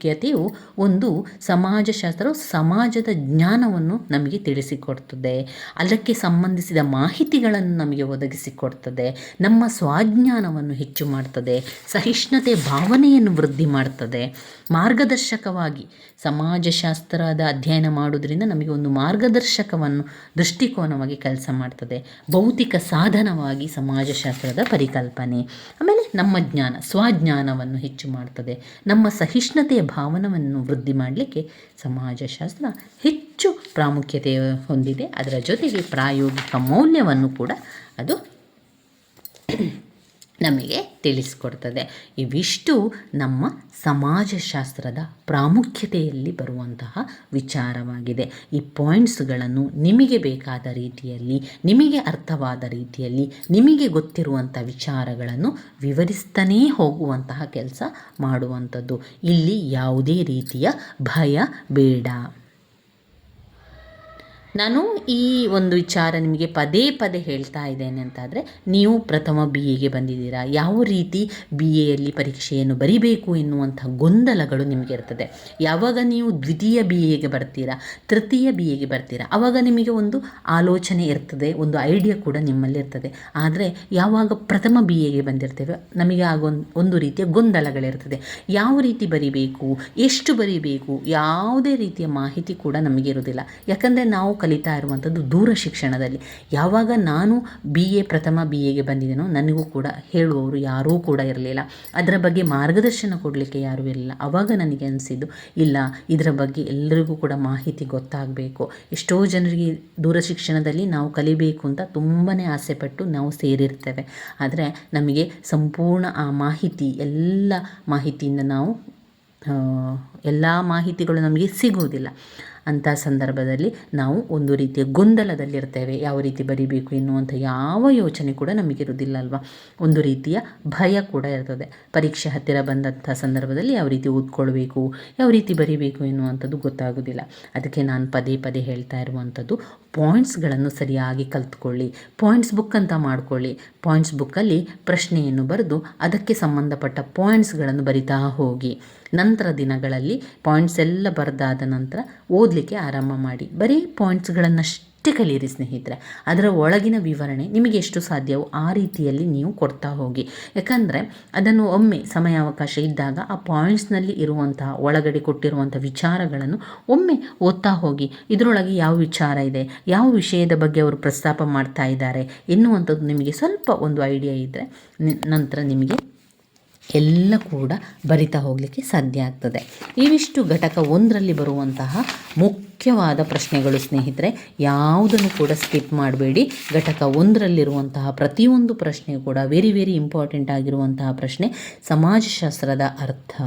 ಪ್ರಾಮುಖ್ಯತೆಯು ಒಂದು ಸಮಾಜಶಾಸ್ತ್ರವು ಸಮಾಜದ ಜ್ಞಾನವನ್ನು ನಮಗೆ ತಿಳಿಸಿಕೊಡ್ತದೆ. ಅದಕ್ಕೆ ಸಂಬಂಧಿಸಿದ ಮಾಹಿತಿಗಳನ್ನು ನಮಗೆ ಒದಗಿಸಿಕೊಡ್ತದೆ. ನಮ್ಮ ಸ್ವಾಜ್ಞಾನವನ್ನು ಹೆಚ್ಚು ಮಾಡ್ತದೆ. ಸಹಿಷ್ಣುತೆ ಭಾವನೆಯನ್ನು ವೃದ್ಧಿ ಮಾಡ್ತದೆ. ಮಾರ್ಗದರ್ಶಕವಾಗಿ ಸಮಾಜಶಾಸ್ತ್ರದ ಅಧ್ಯಯನ ಮಾಡೋದ್ರಿಂದ ನಮಗೆ ಒಂದು ಮಾರ್ಗದರ್ಶಕವನ್ನು ದೃಷ್ಟಿಕೋನವಾಗಿ ಕೆಲಸ ಮಾಡ್ತದೆ. ಭೌತಿಕ ಸಾಧನವಾಗಿ ಸಮಾಜಶಾಸ್ತ್ರದ ಪರಿಕಲ್ಪನೆ. ಆಮೇಲೆ ನಮ್ಮ ಜ್ಞಾನ, ಸ್ವಜ್ಞಾನವನ್ನು ಹೆಚ್ಚು ಮಾಡ್ತದೆ. ನಮ್ಮ ಸಹಿಷ್ಣುತೆಯ ಭಾವನವನ್ನು ವೃದ್ಧಿ ಮಾಡಲಿಕ್ಕೆ ಸಮಾಜಶಾಸ್ತ್ರ ಹೆಚ್ಚು ಪ್ರಾಮುಖ್ಯತೆ ಹೊಂದಿದೆ. ಅದರ ಜೊತೆಗೆ ಪ್ರಾಯೋಗಿಕ ಮೌಲ್ಯವನ್ನು ಕೂಡ ಅದು ನಮಗೆ ತಿಳಿಸ್ಕೊಡ್ತದೆ. ಇವಿಷ್ಟು ನಮ್ಮ ಸಮಾಜಶಾಸ್ತ್ರದ ಪ್ರಾಮುಖ್ಯತೆಯಲ್ಲಿ ಬರುವಂತಹ ವಿಚಾರವಾಗಿದೆ. ಈ ಪಾಯಿಂಟ್ಸ್ಗಳನ್ನು ನಿಮಗೆ ಬೇಕಾದ ರೀತಿಯಲ್ಲಿ, ನಿಮಗೆ ಅರ್ಥವಾದ ರೀತಿಯಲ್ಲಿ, ನಿಮಗೆ ಗೊತ್ತಿರುವಂಥ ವಿಚಾರಗಳನ್ನು ವಿವರಿಸ್ತಾನೇ ಹೋಗುವಂತಹ ಕೆಲಸ ಮಾಡುವಂಥದ್ದು. ಇಲ್ಲಿ ಯಾವುದೇ ರೀತಿಯ ಭಯ ಬೇಡ. ನಾನು ಈ ಒಂದು ವಿಚಾರ ನಿಮಗೆ ಪದೇ ಪದೇ ಹೇಳ್ತಾ ಇದ್ದೇನೆ ಅಂತಾದರೆ, ನೀವು ಪ್ರಥಮ ಬಿ ಎಗೆ ಬಂದಿದ್ದೀರಾ, ಯಾವ ರೀತಿ ಬಿ ಎಯಲ್ಲಿ ಪರೀಕ್ಷೆಯನ್ನು ಬರಿಬೇಕು ಎನ್ನುವಂಥ ಗೊಂದಲಗಳು ನಿಮಗೆ ಇರ್ತದೆ. ಯಾವಾಗ ನೀವು ದ್ವಿತೀಯ ಬಿ ಎಗೆ ಬರ್ತೀರಾ, ತೃತೀಯ ಬಿ ಎಗೆ ಬರ್ತೀರಾ ಆವಾಗ ನಿಮಗೆ ಒಂದು ಆಲೋಚನೆ ಇರ್ತದೆ, ಒಂದು ಐಡಿಯಾ ಕೂಡ ನಿಮ್ಮಲ್ಲಿ ಇರ್ತದೆ. ಆದರೆ ಯಾವಾಗ ಪ್ರಥಮ ಬಿ ಎಗೆ ಬಂದಿರ್ತೇವೆ, ನಮಗೆ ಆಗೊಂದು ಒಂದು ರೀತಿಯ ಗೊಂದಲಗಳಿರ್ತದೆ. ಯಾವ ರೀತಿ ಬರಿಬೇಕು, ಎಷ್ಟು ಬರಿಬೇಕು, ಯಾವುದೇ ರೀತಿಯ ಮಾಹಿತಿ ಕೂಡ ನಮಗೆ ಇರುವುದಿಲ್ಲ. ಯಾಕಂದರೆ ನಾವು ಕಲಿತಾ ಇರುವಂಥದ್ದು ದೂರ ಶಿಕ್ಷಣದಲ್ಲಿ. ಯಾವಾಗ ನಾನು ಬಿ ಎ ಪ್ರಥಮ ಬಿ ಎಗೆ ಬಂದಿದ್ದೇನೋ ನನಗೂ ಕೂಡ ಹೇಳುವವರು ಯಾರೂ ಕೂಡ ಇರಲಿಲ್ಲ. ಅದರ ಬಗ್ಗೆ ಮಾರ್ಗದರ್ಶನ ಕೊಡಲಿಕ್ಕೆ ಯಾರೂ ಇರಲಿಲ್ಲ. ಆವಾಗ ನನಗೆ ಅನಿಸಿದ್ದು, ಇಲ್ಲ, ಇದರ ಬಗ್ಗೆ ಎಲ್ಲರಿಗೂ ಕೂಡ ಮಾಹಿತಿ ಗೊತ್ತಾಗಬೇಕು. ಎಷ್ಟೋ ಜನರಿಗೆ ದೂರ ಶಿಕ್ಷಣದಲ್ಲಿ ನಾವು ಕಲಿಬೇಕು ಅಂತ ತುಂಬಾ ಆಸೆಪಟ್ಟು ನಾವು ಸೇರಿರ್ತೇವೆ. ಆದರೆ ನಮಗೆ ಸಂಪೂರ್ಣ ಆ ಮಾಹಿತಿ, ಎಲ್ಲ ಮಾಹಿತಿಯಿಂದ ನಾವು ಎಲ್ಲ ಮಾಹಿತಿಗಳು ನಮಗೆ ಸಿಗುವುದಿಲ್ಲ. ಅಂಥ ಸಂದರ್ಭದಲ್ಲಿ ನಾವು ಒಂದು ರೀತಿಯ ಗೊಂದಲದಲ್ಲಿರ್ತೇವೆ. ಯಾವ ರೀತಿ ಬರಿಬೇಕು ಎನ್ನುವಂಥ ಯಾವ ಯೋಚನೆ ಕೂಡ ನಮಗಿರುವುದಿಲ್ಲ ಅಲ್ವಾ ಒಂದು ರೀತಿಯ ಭಯ ಕೂಡ ಇರ್ತದೆ. ಪರೀಕ್ಷೆ ಹತ್ತಿರ ಬಂದಂಥ ಸಂದರ್ಭದಲ್ಲಿ ಯಾವ ರೀತಿ ಓದ್ಕೊಳ್ಬೇಕು, ಯಾವ ರೀತಿ ಬರಿಬೇಕು ಎನ್ನುವಂಥದ್ದು ಗೊತ್ತಾಗೋದಿಲ್ಲ ಅದಕ್ಕೆ ನಾನು ಪದೇ ಪದೇ ಹೇಳ್ತಾ ಇರುವಂಥದ್ದು ಪಾಯಿಂಟ್ಸ್ಗಳನ್ನು ಸರಿಯಾಗಿ ಕಲ್ತ್ಕೊಳ್ಳಿ. ಪಾಯಿಂಟ್ಸ್ ಬುಕ್ ಅಂತ ಮಾಡ್ಕೊಳ್ಳಿ. ಪಾಯಿಂಟ್ಸ್ ಬುಕ್ಕಲ್ಲಿ ಪ್ರಶ್ನೆಯನ್ನು ಬರೆದು ಅದಕ್ಕೆ ಸಂಬಂಧಪಟ್ಟ ಪಾಯಿಂಟ್ಸ್ಗಳನ್ನು ಬರಿತಾ ಹೋಗಿ. ನಂತರ ದಿನಗಳಲ್ಲಿ ಪಾಯಿಂಟ್ಸ್ ಎಲ್ಲ ಬರೆದಾದ ನಂತರ ಓದಲಿಕ್ಕೆ ಆರಂಭ ಮಾಡಿ. ಬರೀ ಪಾಯಿಂಟ್ಸ್ಗಳನ್ನಷ್ಟೇ ಕಲಿಯಿರಿ ಸ್ನೇಹಿತರೆ. ಅದರ ಒಳಗಿನ ವಿವರಣೆ ನಿಮಗೆ ಎಷ್ಟು ಸಾಧ್ಯವೋ ಆ ರೀತಿಯಲ್ಲಿ ನೀವು ಕೊಡ್ತಾ ಹೋಗಿ. ಯಾಕಂದರೆ ಅದನ್ನು ಒಮ್ಮೆ ಸಮಯಾವಕಾಶ ಇದ್ದಾಗ ಆ ಪಾಯಿಂಟ್ಸ್ನಲ್ಲಿ ಇರುವಂತಹ, ಒಳಗಡೆ ಕೊಟ್ಟಿರುವಂಥ ವಿಚಾರಗಳನ್ನು ಒಮ್ಮೆ ಓದ್ತಾ ಹೋಗಿ, ಇದರೊಳಗೆ ಯಾವ ವಿಚಾರ ಇದೆ, ಯಾವ ವಿಷಯದ ಬಗ್ಗೆ ಅವರು ಪ್ರಸ್ತಾಪ ಮಾಡ್ತಾ ಇದ್ದಾರೆ ಎನ್ನುವಂಥದ್ದು ನಿಮಗೆ ಸ್ವಲ್ಪ ಒಂದು ಐಡಿಯಾ ಇದ್ದರೆ ನಂತರ ನಿಮಗೆ ಎಲ್ಲ ಕೂಡ ಬರಿತಾ ಹೋಗಲಿಕ್ಕೆ ಸಾಧ್ಯ ಆಗ್ತದೆ. ಇವಿಷ್ಟು ಘಟಕ ಒಂದರಲ್ಲಿ ಬರುವಂತಹ ಮುಖ್ಯವಾದ ಪ್ರಶ್ನೆಗಳು ಸ್ನೇಹಿತರೆ, ಯಾವುದನ್ನು ಕೂಡ ಸ್ಕಿಪ್ ಮಾಡಬೇಡಿ. ಘಟಕ ಒಂದರಲ್ಲಿರುವಂತಹ ಪ್ರತಿಯೊಂದು ಪ್ರಶ್ನೆ ಕೂಡ ವೆರಿ ವೆರಿ ಇಂಪಾರ್ಟೆಂಟ್ ಆಗಿರುವಂತಹ ಪ್ರಶ್ನೆ, ಸಮಾಜಶಾಸ್ತ್ರದ ಅರ್ಥ,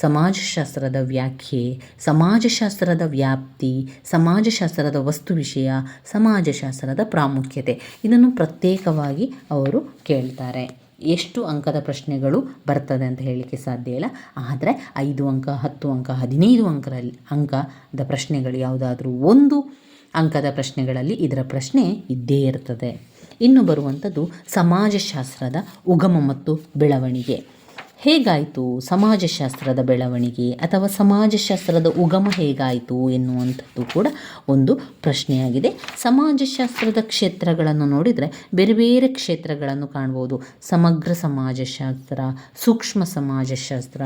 ಸಮಾಜಶಾಸ್ತ್ರದ ವ್ಯಾಖ್ಯೆ, ಸಮಾಜಶಾಸ್ತ್ರದ ವ್ಯಾಪ್ತಿ, ಸಮಾಜಶಾಸ್ತ್ರದ ವಸ್ತು ವಿಷಯ, ಸಮಾಜಶಾಸ್ತ್ರದ ಪ್ರಾಮುಖ್ಯತೆ, ಇದನ್ನು ಪ್ರತ್ಯೇಕವಾಗಿ ಅವರು ಕೇಳ್ತಾರೆ. ಎಷ್ಟು ಅಂಕದ ಪ್ರಶ್ನೆಗಳು ಬರ್ತದೆ ಅಂತ ಹೇಳಲಿಕ್ಕೆ ಸಾಧ್ಯ ಇಲ್ಲ. ಆದರೆ ಐದು ಅಂಕ, ಹತ್ತು ಅಂಕ, ಹದಿನೈದು ಅಂಕರಲ್ಲಿ ಅಂಕದ ಪ್ರಶ್ನೆಗಳು ಯಾವುದಾದ್ರೂ ಒಂದು ಅಂಕದ ಪ್ರಶ್ನೆಗಳಲ್ಲಿ ಇದರ ಪ್ರಶ್ನೆ ಇದ್ದೇ ಇರ್ತದೆ. ಇನ್ನು ಬರುವಂಥದ್ದು ಸಮಾಜಶಾಸ್ತ್ರದ ಉಗಮ ಮತ್ತು ಬೆಳವಣಿಗೆ. ಹೇಗಾಯಿತು? ಸಮಾಜಶಾಸ್ತ್ರದ ಬೆಳವಣಿಗೆ ಅಥವಾ ಸಮಾಜಶಾಸ್ತ್ರದ ಉಗಮ ಹೇಗಾಯಿತು ಎನ್ನುವಂಥದ್ದು ಕೂಡ ಒಂದು ಪ್ರಶ್ನೆಯಾಗಿದೆ. ಸಮಾಜಶಾಸ್ತ್ರದ ಕ್ಷೇತ್ರಗಳನ್ನು ನೋಡಿದರೆ ಬೇರೆ ಬೇರೆ ಕ್ಷೇತ್ರಗಳನ್ನು ಕಾಣ್ಬೋದು. ಸಮಗ್ರ ಸಮಾಜಶಾಸ್ತ್ರ, ಸೂಕ್ಷ್ಮ ಸಮಾಜಶಾಸ್ತ್ರ,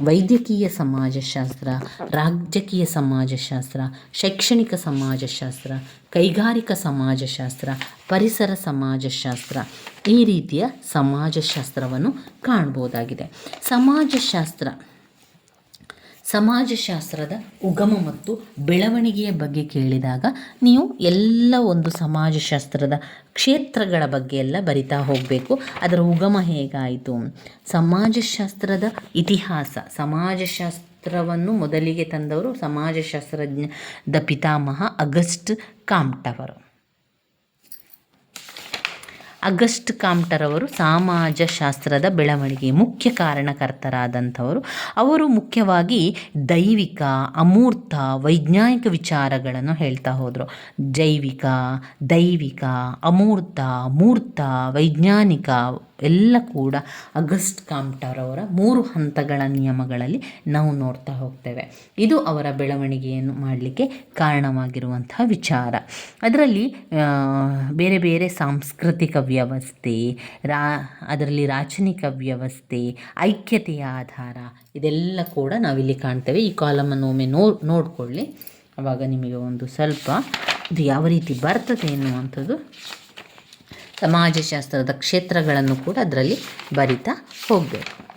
ವೈದ್ಯಕೀಯ ಸಮಾಜಶಾಸ್ತ್ರ, ರಾಜಕೀಯ ಸಮಾಜಶಾಸ್ತ್ರ, ಶೈಕ್ಷಣಿಕ ಸಮಾಜಶಾಸ್ತ್ರ ಕೈಗಾರಿಕಾ ಸಮಾಜಶಾಸ್ತ್ರ, ಪರಿಸರ ಸಮಾಜಶಾಸ್ತ್ರ ಈ ರೀತಿಯ ಸಮಾಜಶಾಸ್ತ್ರವನ್ನು ಕಾಣ್ಬೋದಾಗಿದೆ. ಸಮಾಜಶಾಸ್ತ್ರ, ಸಮಾಜಶಾಸ್ತ್ರದ ಉಗಮ ಮತ್ತು ಬೆಳವಣಿಗೆಯ ಬಗ್ಗೆ ಕೇಳಿದಾಗ ನೀವು ಎಲ್ಲ ಒಂದು ಸಮಾಜಶಾಸ್ತ್ರದ ಕ್ಷೇತ್ರಗಳ ಬಗ್ಗೆ ಎಲ್ಲ ಬರಿತಾ ಹೋಗಬೇಕು. ಅದರ ಉಗಮ ಹೇಗಾಯಿತು? ಸಮಾಜಶಾಸ್ತ್ರದ ಇತಿಹಾಸ ಸಮಾಜಶಾಸ್ತ್ರವನ್ನು ಮೊದಲಿಗೆ ತಂದವರು ಸಮಾಜಶಾಸ್ತ್ರಜ್ಞದ ಪಿತಾಮಹ ಅಗಸ್ಟ್ ಕಾಮ್ಟವರು ಅಗಸ್ಟ್ ಕಾಮ್ಟರವರು ಸಮಾಜಶಾಸ್ತ್ರದ ಬೆಳವಣಿಗೆ ಮುಖ್ಯ ಕಾರಣಕರ್ತರಾದಂಥವರು. ಅವರು ಮುಖ್ಯವಾಗಿ ದೈವಿಕ, ಅಮೂರ್ತ, ವೈಜ್ಞಾನಿಕ ವಿಚಾರಗಳನ್ನು ಹೇಳ್ತಾ ಹೋದರು. ಜೈವಿಕ, ದೈವಿಕ, ಅಮೂರ್ತ, ಮೂರ್ತ, ವೈಜ್ಞಾನಿಕ ಎಲ್ಲ ಕೂಡ ಅಗಸ್ಟ್ ಕಾಮ್ಟರವರ ಮೂರು ಹಂತಗಳ ನಿಯಮಗಳಲ್ಲಿ ನಾವು ನೋಡ್ತಾ ಹೋಗ್ತೇವೆ. ಇದು ಅವರ ಬೆಳವಣಿಗೆಯನ್ನು ಮಾಡಲಿಕ್ಕೆ ಕಾರಣವಾಗಿರುವಂತಹ ವಿಚಾರ. ಅದರಲ್ಲಿ ಬೇರೆ ಬೇರೆ ಸಾಂಸ್ಕೃತಿಕ ವ್ಯವಸ್ಥೆ, ರಾ, ಅದರಲ್ಲಿ ರಾಚನಿಕ ವ್ಯವಸ್ಥೆ, ಐಕ್ಯತೆಯ ಆಧಾರ, ಇದೆಲ್ಲ ಕೂಡ ನಾವಿಲ್ಲಿ ಕಾಣ್ತೇವೆ. ಈ ಕಾಲಮನ್ನು ಒಮ್ಮೆ ನೋ, ನೋಡಿಕೊಳ್ಳಿ. ಆವಾಗ ನಿಮಗೆ ಒಂದು ಸ್ವಲ್ಪ, ಇದು ಯಾವ ರೀತಿ ಬರ್ತದೆ ಎನ್ನುವಂಥದ್ದು ಸಮಾಜಶಾಸ್ತ್ರದ ಕ್ಷೇತ್ರಗಳನ್ನು ಕೂಡ ಅದರಲ್ಲಿ ಬರಿತಾ ಹೋಗಬೇಕು.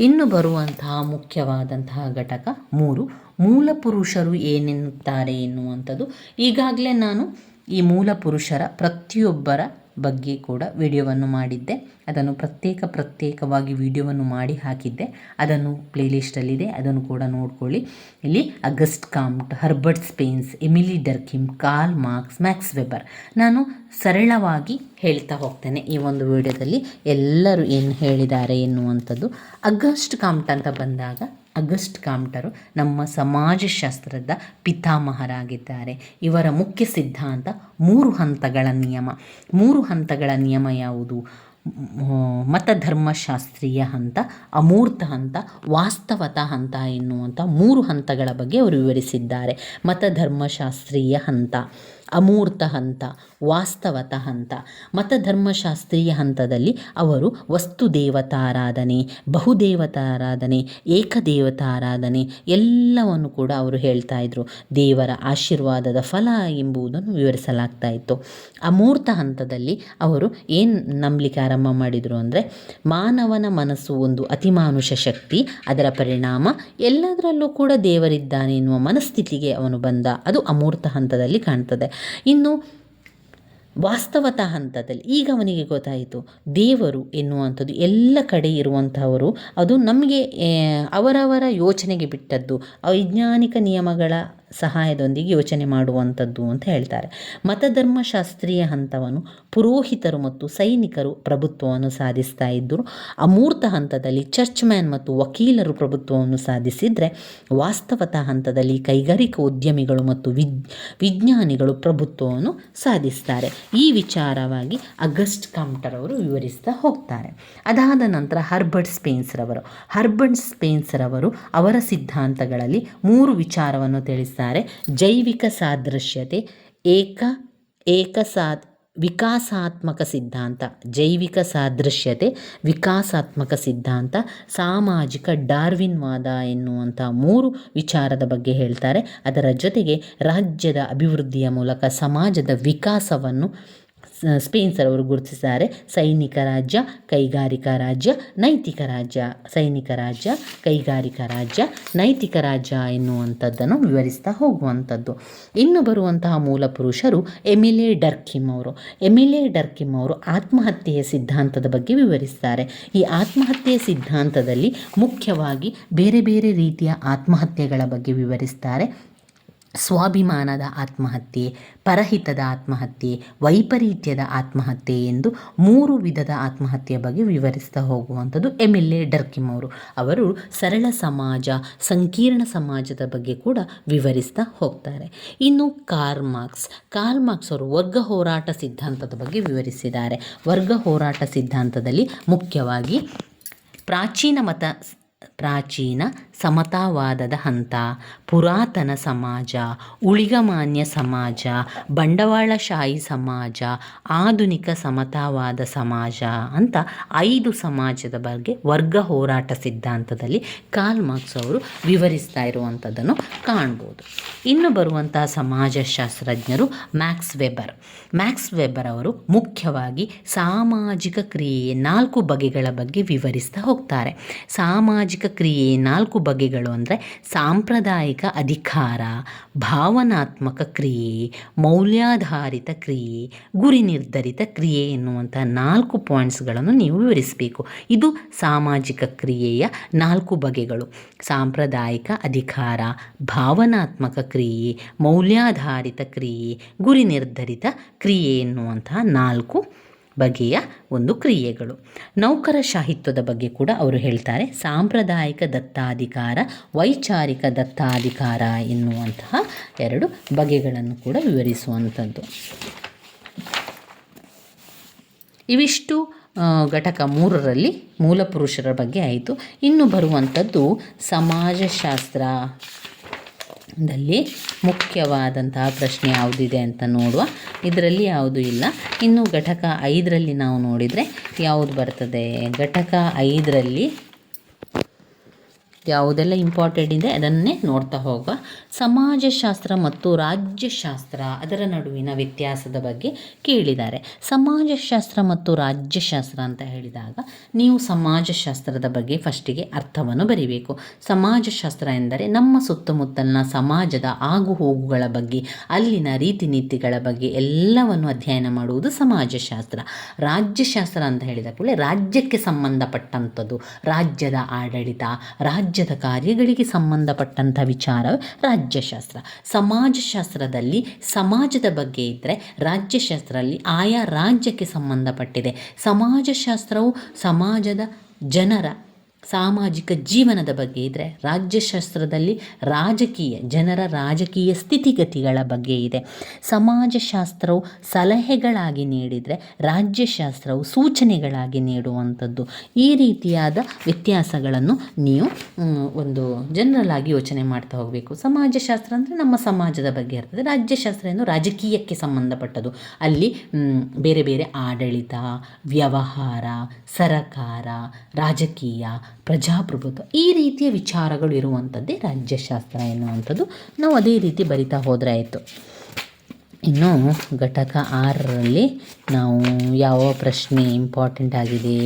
ಇನ್ನು ಬರುವಂತಹ ಮುಖ್ಯವಾದಂತಹ ಘಟಕ ಮೂರು. ಮೂಲ ಪುರುಷರು ಏನೆನ್ನುತ್ತಾರೆ ಎನ್ನುವಂಥದ್ದು. ಈಗಾಗಲೇ ನಾನು ಈ ಮೂಲ ಪುರುಷರ ಪ್ರತಿಯೊಬ್ಬರ ಬಗ್ಗೆ ಕೂಡ ವಿಡಿಯೋವನ್ನು ಮಾಡಿದ್ದೆ. ಅದನ್ನು ಪ್ರತ್ಯೇಕ ಪ್ರತ್ಯೇಕವಾಗಿ ವಿಡಿಯೋವನ್ನು ಮಾಡಿ ಹಾಕಿದ್ದೆ. ಅದನ್ನು ಪ್ಲೇಲಿಸ್ಟಲ್ಲಿದೆ ಅದನ್ನು ಕೂಡ ನೋಡ್ಕೊಳ್ಳಿ. ಇಲ್ಲಿ Auguste Comte Herbert Spencer Emile Durkheim Karl Marx Max Weber ನಾನು ಸರಳವಾಗಿ ಹೇಳ್ತಾ ಹೋಗ್ತೇನೆ ಈ ಒಂದು ವಿಡಿಯೋದಲ್ಲಿ. ಎಲ್ಲರೂ ಏನು ಹೇಳಿದ್ದಾರೆ ಎನ್ನುವಂಥದ್ದು. ಅಗಸ್ಟ್ ಕಾಮ್ಟ್ ಅಂತ ಬಂದಾಗ ಅಗಸ್ಟ್ ಕಾಮ್ಟರು ನಮ್ಮ ಸಮಾಜಶಾಸ್ತ್ರದ ಪಿತಾಮಹರಾಗಿದ್ದಾರೆ. ಇವರ ಮುಖ್ಯ ಸಿದ್ಧಾಂತ ಮೂರು ಹಂತಗಳ ನಿಯಮ. ಮೂರು ಹಂತಗಳ ನಿಯಮ ಯಾವುದು? ಮತಧರ್ಮಶಾಸ್ತ್ರೀಯ ಹಂತ, ಅಮೂರ್ತ ಹಂತ, ವಾಸ್ತವತ ಹಂತ ಎನ್ನುವಂಥ ಮೂರು ಹಂತಗಳ ಬಗ್ಗೆ ಅವರು ವಿವರಿಸಿದ್ದಾರೆ. ಮತಧರ್ಮಶಾಸ್ತ್ರೀಯ ಹಂತ. ಅಮೂರ್ತ ಹಂತ, ವಾಸ್ತವತ ಹಂತ, ಮತಧರ್ಮಶಾಸ್ತ್ರೀಯ ಹಂತದಲ್ಲಿ ಅವರು ವಸ್ತು ದೇವತಾರಾಧನೆ ಬಹುದೇವತಾರಾಧನೆ, ಏಕದೇವತಾರಾಧನೆ ಎಲ್ಲವನ್ನು ಕೂಡ ಅವರು ಹೇಳ್ತಾ ಇದ್ರು. ದೇವರ ಆಶೀರ್ವಾದದ ಫಲ ಎಂಬುದನ್ನು ವಿವರಿಸಲಾಗ್ತಾ ಇತ್ತು. ಅಮೂರ್ತ ಹಂತದಲ್ಲಿ ಅವರು ಏನು ನಂಬಲಿಕ್ಕೆ ಆರಂಭ ಮಾಡಿದರು ಅಂದರೆ, ಮಾನವನ ಮನಸ್ಸು ಒಂದು ಅತಿಮಾನುಷ ಶಕ್ತಿ, ಅದರ ಪರಿಣಾಮ ಎಲ್ಲದರಲ್ಲೂ ಕೂಡ ದೇವರಿದ್ದಾನೆ ಎನ್ನುವ ಮನಸ್ಥಿತಿಗೆ ಅವನು ಬಂದ. ಅದು ಅಮೂರ್ತ ಹಂತದಲ್ಲಿ ಕಾಣ್ತದೆ. ಇನ್ನು ವಾಸ್ತವತ ಹಂತದಲ್ಲಿ ಈಗ ಅವನಿಗೆ ಗೊತ್ತಾಯಿತು, ದೇವರು ಎನ್ನುವಂಥದ್ದು ಎಲ್ಲ ಕಡೆ ಇರುವಂಥವರು, ಅದು ನಮಗೆ ಅವರವರ ಯೋಚನೆಗೆ ಬಿಟ್ಟದ್ದು, ವೈಜ್ಞಾನಿಕ ನಿಯಮಗಳ ಸಹಾಯದೊಂದಿಗೆ ಯೋಚನೆ ಮಾಡುವಂಥದ್ದು ಅಂತ ಹೇಳ್ತಾರೆ. ಮತಧರ್ಮಶಾಸ್ತ್ರೀಯ ಹಂತವನ್ನು ಪುರೋಹಿತರು ಮತ್ತು ಸೈನಿಕರು ಪ್ರಭುತ್ವವನ್ನು ಸಾಧಿಸ್ತಾ ಇದ್ದರು. ಅಮೂರ್ತ ಹಂತದಲ್ಲಿ ಚರ್ಚ್ ಮ್ಯಾನ್ ಮತ್ತು ವಕೀಲರು ಪ್ರಭುತ್ವವನ್ನು ಸಾಧಿಸಿದರೆ ವಾಸ್ತವತ ಹಂತದಲ್ಲಿ ಕೈಗಾರಿಕಾ ಉದ್ಯಮಿಗಳು ಮತ್ತು ವಿಜ್ ವಿಜ್ಞಾನಿಗಳು ಪ್ರಭುತ್ವವನ್ನು ಸಾಧಿಸ್ತಾರೆ. ಈ ವಿಚಾರವಾಗಿ ಅಗಸ್ಟ್ ಕಾಮ್ಟರ್ ಅವರು ವಿವರಿಸ್ತಾ ಹೋಗ್ತಾರೆ. ಅದಾದ ನಂತರ ಹರ್ಬರ್ಟ್ ಸ್ಪೇನ್ಸ್ರವರು ಹರ್ಬರ್ಟ್ ಸ್ಪೇನ್ಸ್ರವರು ಅವರ ಸಿದ್ಧಾಂತಗಳಲ್ಲಿ ಮೂರು ವಿಚಾರವನ್ನು ತಿಳಿಸ್ತಾರೆ ಜೈವಿಕ ಸಾದೃಶ್ಯತೆ, ಏಕ, ಏಕಸಾದ್, ವಿಕಾಸಾತ್ಮಕ ಸಿದ್ಧಾಂತ. ಜೈವಿಕ ಸಾದೃಶ್ಯತೆ, ವಿಕಾಸಾತ್ಮಕ ಸಿದ್ಧಾಂತ. ಸಾಮಾಜಿಕ ಡಾರ್ವಿನ್ವಾದ ಎನ್ನುವಂಥ ಮೂರು ವಿಚಾರದ ಬಗ್ಗೆ ಹೇಳ್ತಾರೆ. ಅದರ ಜೊತೆಗೆ ರಾಜ್ಯದ ಅಭಿವೃದ್ಧಿಯ ಮೂಲಕ ಸಮಾಜದ ವಿಕಾಸವನ್ನು ಸ- ಸ್ಪೇನ್ಸರ್ ಅವರು ಗುರುತಿಸಿದ್ದಾರೆ ಸೈನಿಕ ರಾಜ್ಯ, ಕೈಗಾರಿಕಾ ರಾಜ್ಯ, ನೈತಿಕ ರಾಜ್ಯ. ಸೈನಿಕ ರಾಜ್ಯ, ಕೈಗಾರಿಕಾ ರಾಜ್ಯ, ನೈತಿಕ ರಾಜ್ಯ ಎನ್ನುವಂಥದ್ದನ್ನು ವಿವರಿಸ್ತಾ ಹೋಗುವಂಥದ್ದು. ಇನ್ನು ಬರುವಂತಹ ಮೂಲ ಪುರುಷರು ಎಮಿಲೆ ಡರ್ಕಿಮ್ ಅವರು. ಎಮಿಲೆ ಡರ್ಕಿಮ್ ಅವರು ಆತ್ಮಹತ್ಯೆಯ ಸಿದ್ಧಾಂತದ ಬಗ್ಗೆ ವಿವರಿಸ್ತಾರೆ. ಈ ಆತ್ಮಹತ್ಯೆಯ ಸಿದ್ಧಾಂತದಲ್ಲಿ ಮುಖ್ಯವಾಗಿ ಬೇರೆ ಬೇರೆ ರೀತಿಯ ಆತ್ಮಹತ್ಯೆಗಳ ಬಗ್ಗೆ ವಿವರಿಸ್ತಾರೆ. ಸ್ವಾಭಿಮಾನದ ಆತ್ಮಹತ್ಯೆ, ಪರಹಿತದ ಆತ್ಮಹತ್ಯೆ, ವೈಪರೀತ್ಯದ ಆತ್ಮಹತ್ಯೆ ಎಂದು ಮೂರು ವಿಧದ ಆತ್ಮಹತ್ಯೆಯ ಬಗ್ಗೆ ವಿವರಿಸ್ತಾ ಹೋಗುವಂಥದ್ದು ಎಂ ಎಲ್ ಎ ಡರ್ಕಿಮ್ ಅವರು. ಅವರು ಸರಳ ಸಮಾಜ, ಸಂಕೀರ್ಣ ಸಮಾಜದ ಬಗ್ಗೆ ಕೂಡ ವಿವರಿಸ್ತಾ ಹೋಗ್ತಾರೆ. ಇನ್ನು ಕಾರ್ಲ್ ಮಾರ್ಕ್ಸ್. ಕಾರ್ಲ್ ಮಾರ್ಕ್ಸ್ ಅವರು ವರ್ಗ ಹೋರಾಟ ಸಿದ್ಧಾಂತದ ಬಗ್ಗೆ ವಿವರಿಸಿದ್ದಾರೆ. ವರ್ಗ ಹೋರಾಟ ಸಿದ್ಧಾಂತದಲ್ಲಿ ಮುಖ್ಯವಾಗಿ ಪ್ರಾಚೀನ ಮತ, ಪ್ರಾಚೀನ ಸಮತಾವಾದದ ಹಂತ, ಪುರಾತನ ಸಮಾಜ, ಉಳಿಗಮಾನ್ಯ ಸಮಾಜ, ಬಂಡವಾಳಶಾಹಿ ಸಮಾಜ, ಆಧುನಿಕ ಸಮತಾವಾದ ಸಮಾಜ ಅಂತ ಐದು ಸಮಾಜದ ಬಗ್ಗೆ ವರ್ಗ ಹೋರಾಟ ಸಿದ್ಧಾಂತದಲ್ಲಿ ಕಾಲ್ ಮಾರ್ಕ್ಸ್ ಅವರು ವಿವರಿಸ್ತಾ ಇರುವಂಥದ್ದನ್ನು ಕಾಣ್ಬೋದು. ಇನ್ನು ಬರುವಂತಹ ಸಮಾಜಶಾಸ್ತ್ರಜ್ಞರು ಮ್ಯಾಕ್ಸ್ ವೆಬರ್ ಮ್ಯಾಕ್ಸ್ ವೆಬರ್ ಅವರು ಮುಖ್ಯವಾಗಿ ಸಾಮಾಜಿಕ ಕ್ರಿಯೆ ನಾಲ್ಕು ಬಗೆಗಳ ಬಗ್ಗೆ ವಿವರಿಸ್ತಾ ಹೋಗ್ತಾರೆ. ಸಾಮಾಜಿಕ ಕ್ರಿಯೆ ನಾಲ್ಕು ಬಗೆಗಳು ಅಂದರೆ ಸಾಂಪ್ರದಾಯಿಕ ಅಧಿಕಾರ, ಭಾವನಾತ್ಮಕ ಕ್ರಿಯೆ, ಮೌಲ್ಯಾಧಾರಿತ ಕ್ರಿಯೆ, ಗುರಿ ನಿರ್ಧರಿತ ಕ್ರಿಯೆ ಎನ್ನುವಂಥ ನಾಲ್ಕು ಪಾಯಿಂಟ್ಸ್ಗಳನ್ನು ನೀವು ವಿವರಿಸಬೇಕು. ಇದು ಸಾಮಾಜಿಕ ಕ್ರಿಯೆಯ ನಾಲ್ಕು ಬಗೆಗಳು. ಸಾಂಪ್ರದಾಯಿಕ ಅಧಿಕಾರ, ಭಾವನಾತ್ಮಕ ಕ್ರಿಯೆ, ಮೌಲ್ಯಾಧಾರಿತ ಕ್ರಿಯೆ, ಗುರಿ ನಿರ್ಧರಿತ ಕ್ರಿಯೆ ಎನ್ನುವಂತಹ ನಾಲ್ಕು ಬಗೆಯ ಒಂದು ಕ್ರಿಯೆಗಳು. ನೌಕರ ಸಾಹಿತ್ಯದ ಬಗ್ಗೆ ಕೂಡ ಅವರು ಹೇಳ್ತಾರೆ. ಸಾಂಪ್ರದಾಯಿಕ ದತ್ತಾಧಿಕಾರ, ವೈಚಾರಿಕ ದತ್ತಾಧಿಕಾರ ಎನ್ನುವಂತಹ ಎರಡು ಬಗೆಗಳನ್ನು ಕೂಡ ವಿವರಿಸುವಂಥದ್ದು. ಇವಿಷ್ಟು ಘಟಕ ಮೂರರಲ್ಲಿ ಮೂಲ ಪುರುಷರ ಬಗ್ಗೆ ಆಯಿತು. ಇನ್ನು ಬರುವಂಥದ್ದು ಸಮಾಜಶಾಸ್ತ್ರ. ದಲ್ಲಿ ಮುಖ್ಯವಾದಂತಹ ಪ್ರಶ್ನೆ ಯಾವುದಿದೆ ಅಂತ ನೋಡುವ. ಇದರಲ್ಲಿ ಯಾವುದೂ ಇಲ್ಲ. ಇನ್ನು ಘಟಕ ಐದರಲ್ಲಿ ನಾವು ನೋಡಿದರೆ ಯಾವುದು ಬರ್ತದೆ? ಘಟಕ ಐದರಲ್ಲಿ ಯಾವುದೆಲ್ಲ ಇಂಪಾರ್ಟೆಂಟ್ ಇದೆ ಅದನ್ನೇ ನೋಡ್ತಾ ಹೋಗ ಸಮಾಜಶಾಸ್ತ್ರ ಮತ್ತು ರಾಜ್ಯಶಾಸ್ತ್ರ ಅದರ ನಡುವಿನ ವ್ಯತ್ಯಾಸದ ಬಗ್ಗೆ ಕೇಳಿದ್ದಾರೆ. ಸಮಾಜಶಾಸ್ತ್ರ ಮತ್ತು ರಾಜ್ಯಶಾಸ್ತ್ರ ಅಂತ ಹೇಳಿದಾಗ ನೀವು ಸಮಾಜಶಾಸ್ತ್ರದ ಬಗ್ಗೆ ಫಸ್ಟಿಗೆ ಅರ್ಥವನ್ನು ಬರೀಬೇಕು. ಸಮಾಜಶಾಸ್ತ್ರ ಎಂದರೆ ನಮ್ಮ ಸುತ್ತಮುತ್ತಲಿನ ಸಮಾಜದ ಆಗು ಹೋಗುಗಳ ಬಗ್ಗೆ, ಅಲ್ಲಿನ ರೀತಿ ನೀತಿಗಳ ಬಗ್ಗೆ ಎಲ್ಲವನ್ನು ಅಧ್ಯಯನ ಮಾಡುವುದು ಸಮಾಜಶಾಸ್ತ್ರ. ರಾಜ್ಯಶಾಸ್ತ್ರ ಅಂತ ಹೇಳಿದ ಕೂಡಲೇ ರಾಜ್ಯಕ್ಕೆ ಸಂಬಂಧಪಟ್ಟಂಥದ್ದು ರಾಜ್ಯದ ಆಡಳಿತ ರಾಜ್ಯದ ಕಾರ್ಯಗಳಿಗೆ ಸಂಬಂಧಪಟ್ಟಂಥ ವಿಚಾರ ರಾಜ್ಯಶಾಸ್ತ್ರ. ಸಮಾಜಶಾಸ್ತ್ರದಲ್ಲಿ ಸಮಾಜದ ಬಗ್ಗೆ ಇದ್ದರೆ ರಾಜ್ಯಶಾಸ್ತ್ರದಲ್ಲಿ ಆಯಾ ರಾಜ್ಯಕ್ಕೆ ಸಂಬಂಧಪಟ್ಟಿದೆ. ಸಮಾಜಶಾಸ್ತ್ರವು ಸಮಾಜದ ಜನರ ಸಾಮಾಜಿಕ ಜೀವನದ ಬಗ್ಗೆ ಇದ್ದರೆ ರಾಜ್ಯಶಾಸ್ತ್ರದಲ್ಲಿ ರಾಜಕೀಯ, ಜನರ ರಾಜಕೀಯ ಸ್ಥಿತಿಗತಿಗಳ ಬಗ್ಗೆ ಇದೆ. ಸಮಾಜಶಾಸ್ತ್ರವು ಸಲಹೆಗಳಾಗಿ ನೀಡಿದರೆ ರಾಜ್ಯಶಾಸ್ತ್ರವು ಸೂಚನೆಗಳಾಗಿ ನೀಡುವಂಥದ್ದು. ಈ ರೀತಿಯಾದ ವ್ಯತ್ಯಾಸಗಳನ್ನು ನೀವು ಒಂದು ಜನರಲ್ ಆಗಿ ಯೋಚನೆ ಮಾಡ್ತಾ ಹೋಗಬೇಕು. ಸಮಾಜಶಾಸ್ತ್ರ ಅಂದರೆ ನಮ್ಮ ಸಮಾಜದ ಬಗ್ಗೆ ಇರ್ತದೆ. ರಾಜ್ಯಶಾಸ್ತ್ರ ಎಂದು ರಾಜಕೀಯಕ್ಕೆ ಸಂಬಂಧಪಟ್ಟದು ಅಲ್ಲಿ ಬೇರೆ ಬೇರೆ ಆಡಳಿತ, ವ್ಯವಹಾರ, ಸರಕಾರ, ರಾಜಕೀಯ ಪ್ರಜಾಪ್ರಭುತ್ವ. ಈ ರೀತಿಯ ವಿಚಾರಗಳು ಇರುವಂಥದ್ದೇ ರಾಜ್ಯಶಾಸ್ತ್ರ ಎನ್ನುವಂಥದ್ದು. ನಾವು ಅದೇ ರೀತಿ ಬರಿತಾ ಹೋದರೆ ಆಯಿತು ಇನ್ನು ಘಟಕ ಆರರಲ್ಲಿ ನಾವು ಯಾವ ಪ್ರಶ್ನೆ ಇಂಪಾರ್ಟೆಂಟ್ ಆಗಿದೆ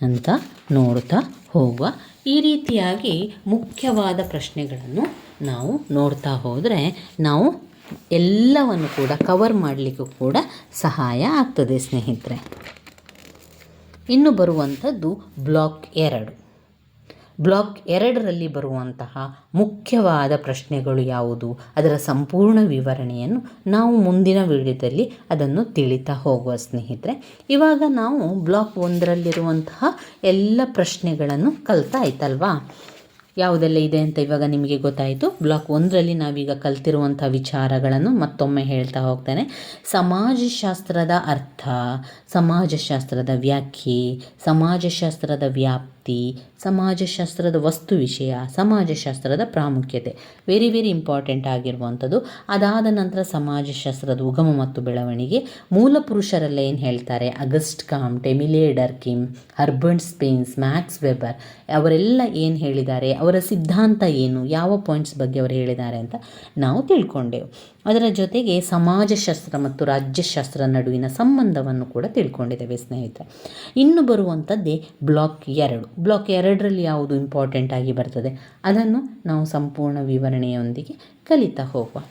ಅಂತ ನೋಡ್ತಾ ಹೋಗುವ. ಈ ರೀತಿಯಾಗಿ ಮುಖ್ಯವಾದ ಪ್ರಶ್ನೆಗಳನ್ನು ನಾವು ನೋಡ್ತಾ ಹೋದರೆ ನಾವು ಎಲ್ಲವನ್ನು ಕೂಡ ಕವರ್ ಮಾಡಲಿಕ್ಕೂ ಕೂಡ ಸಹಾಯ ಆಗ್ತದೆ ಸ್ನೇಹಿತರೆ. ಇನ್ನು ಬರುವಂಥದ್ದು ಬ್ಲಾಕ್ ಎರಡು. ಬ್ಲಾಕ್ ಎರಡರಲ್ಲಿ ಬರುವಂತಹ ಮುಖ್ಯವಾದ ಪ್ರಶ್ನೆಗಳು ಯಾವುದು? ಅದರ ಸಂಪೂರ್ಣ ವಿವರಣೆಯನ್ನು ನಾವು ಮುಂದಿನ ವಿಡಿಯೋದಲ್ಲಿ ಅದನ್ನು ತಿಳಿತಾ ಹೋಗುವ ಸ್ನೇಹಿತರೆ, ಇವಾಗ ನಾವು ಬ್ಲಾಕ್ ಒಂದರಲ್ಲಿರುವಂತಹ ಎಲ್ಲ ಪ್ರಶ್ನೆಗಳನ್ನು ಕಲ್ತಾ ಆಯ್ತಲ್ವಾ ಯಾವುದೆಲ್ಲ ಇದೆ ಅಂತ ಇವಾಗ ನಿಮಗೆ ಗೊತ್ತಾಯಿತು. ಬ್ಲಾಕ್ ಒಂದರಲ್ಲಿ ನಾವೀಗ ಕಲ್ತಿರುವಂಥ ವಿಚಾರಗಳನ್ನು ಮತ್ತೊಮ್ಮೆ ಹೇಳ್ತಾ ಹೋಗ್ತೇನೆ. ಸಮಾಜಶಾಸ್ತ್ರದ ಅರ್ಥ, ಸಮಾಜಶಾಸ್ತ್ರದ ವ್ಯಾಖ್ಯೆ, ಸಮಾಜಶಾಸ್ತ್ರದ ಸಮಾಜಶಾಸ್ತ್ರದ ವಸ್ತು ವಿಷಯ, ಸಮಾಜಶಾಸ್ತ್ರದ ಪ್ರಾಮುಖ್ಯತೆ ವೆರಿ ವೆರಿ ಇಂಪಾರ್ಟೆಂಟ್ ಆಗಿರುವಂಥದ್ದು. ಅದಾದ ನಂತರ ಸಮಾಜಶಾಸ್ತ್ರದ ಉಗಮ ಮತ್ತು ಬೆಳವಣಿಗೆ. ಮೂಲ ಪುರುಷರೆಲ್ಲ ಏನು ಹೇಳ್ತಾರೆ? Auguste Comte Emile Durkheim, Herbert Spencer, Max Weber. ಅವರೆಲ್ಲ ಏನು ಹೇಳಿದ್ದಾರೆ? ಅವರ ಸಿದ್ಧಾಂತ ಏನು? ಯಾವ ಪಾಯಿಂಟ್ಸ್ ಬಗ್ಗೆ ಅವರು ಹೇಳಿದ್ದಾರೆ ಅಂತ ನಾವು ತಿಳ್ಕೊಂಡೆವು. ಅದರ ಜೊತೆಗೆ ಸಮಾಜಶಾಸ್ತ್ರ ಮತ್ತು ರಾಜ್ಯಶಾಸ್ತ್ರ ನಡುವಿನ ಸಂಬಂಧವನ್ನು ಕೂಡ ತಿಳ್ಕೊಂಡಿದ್ದೇವೆ, ಸ್ನೇಹಿತರೆ. ಇನ್ನು ಬರುವಂಥದ್ದೇ ಬ್ಲಾಕ್ ಎರಡು. ಬ್ಲಾಕ್ ಎರಡರಲ್ಲಿ ಯಾವುದು ಇಂಪಾರ್ಟೆಂಟ್ ಆಗಿ ಬರ್ತದೆ? ಅದನ್ನು ನಾವು ಸಂಪೂರ್ಣ ವಿವರಣೆಯೊಂದಿಗೆ ಕಲಿತಾ ಹೋಗುವ.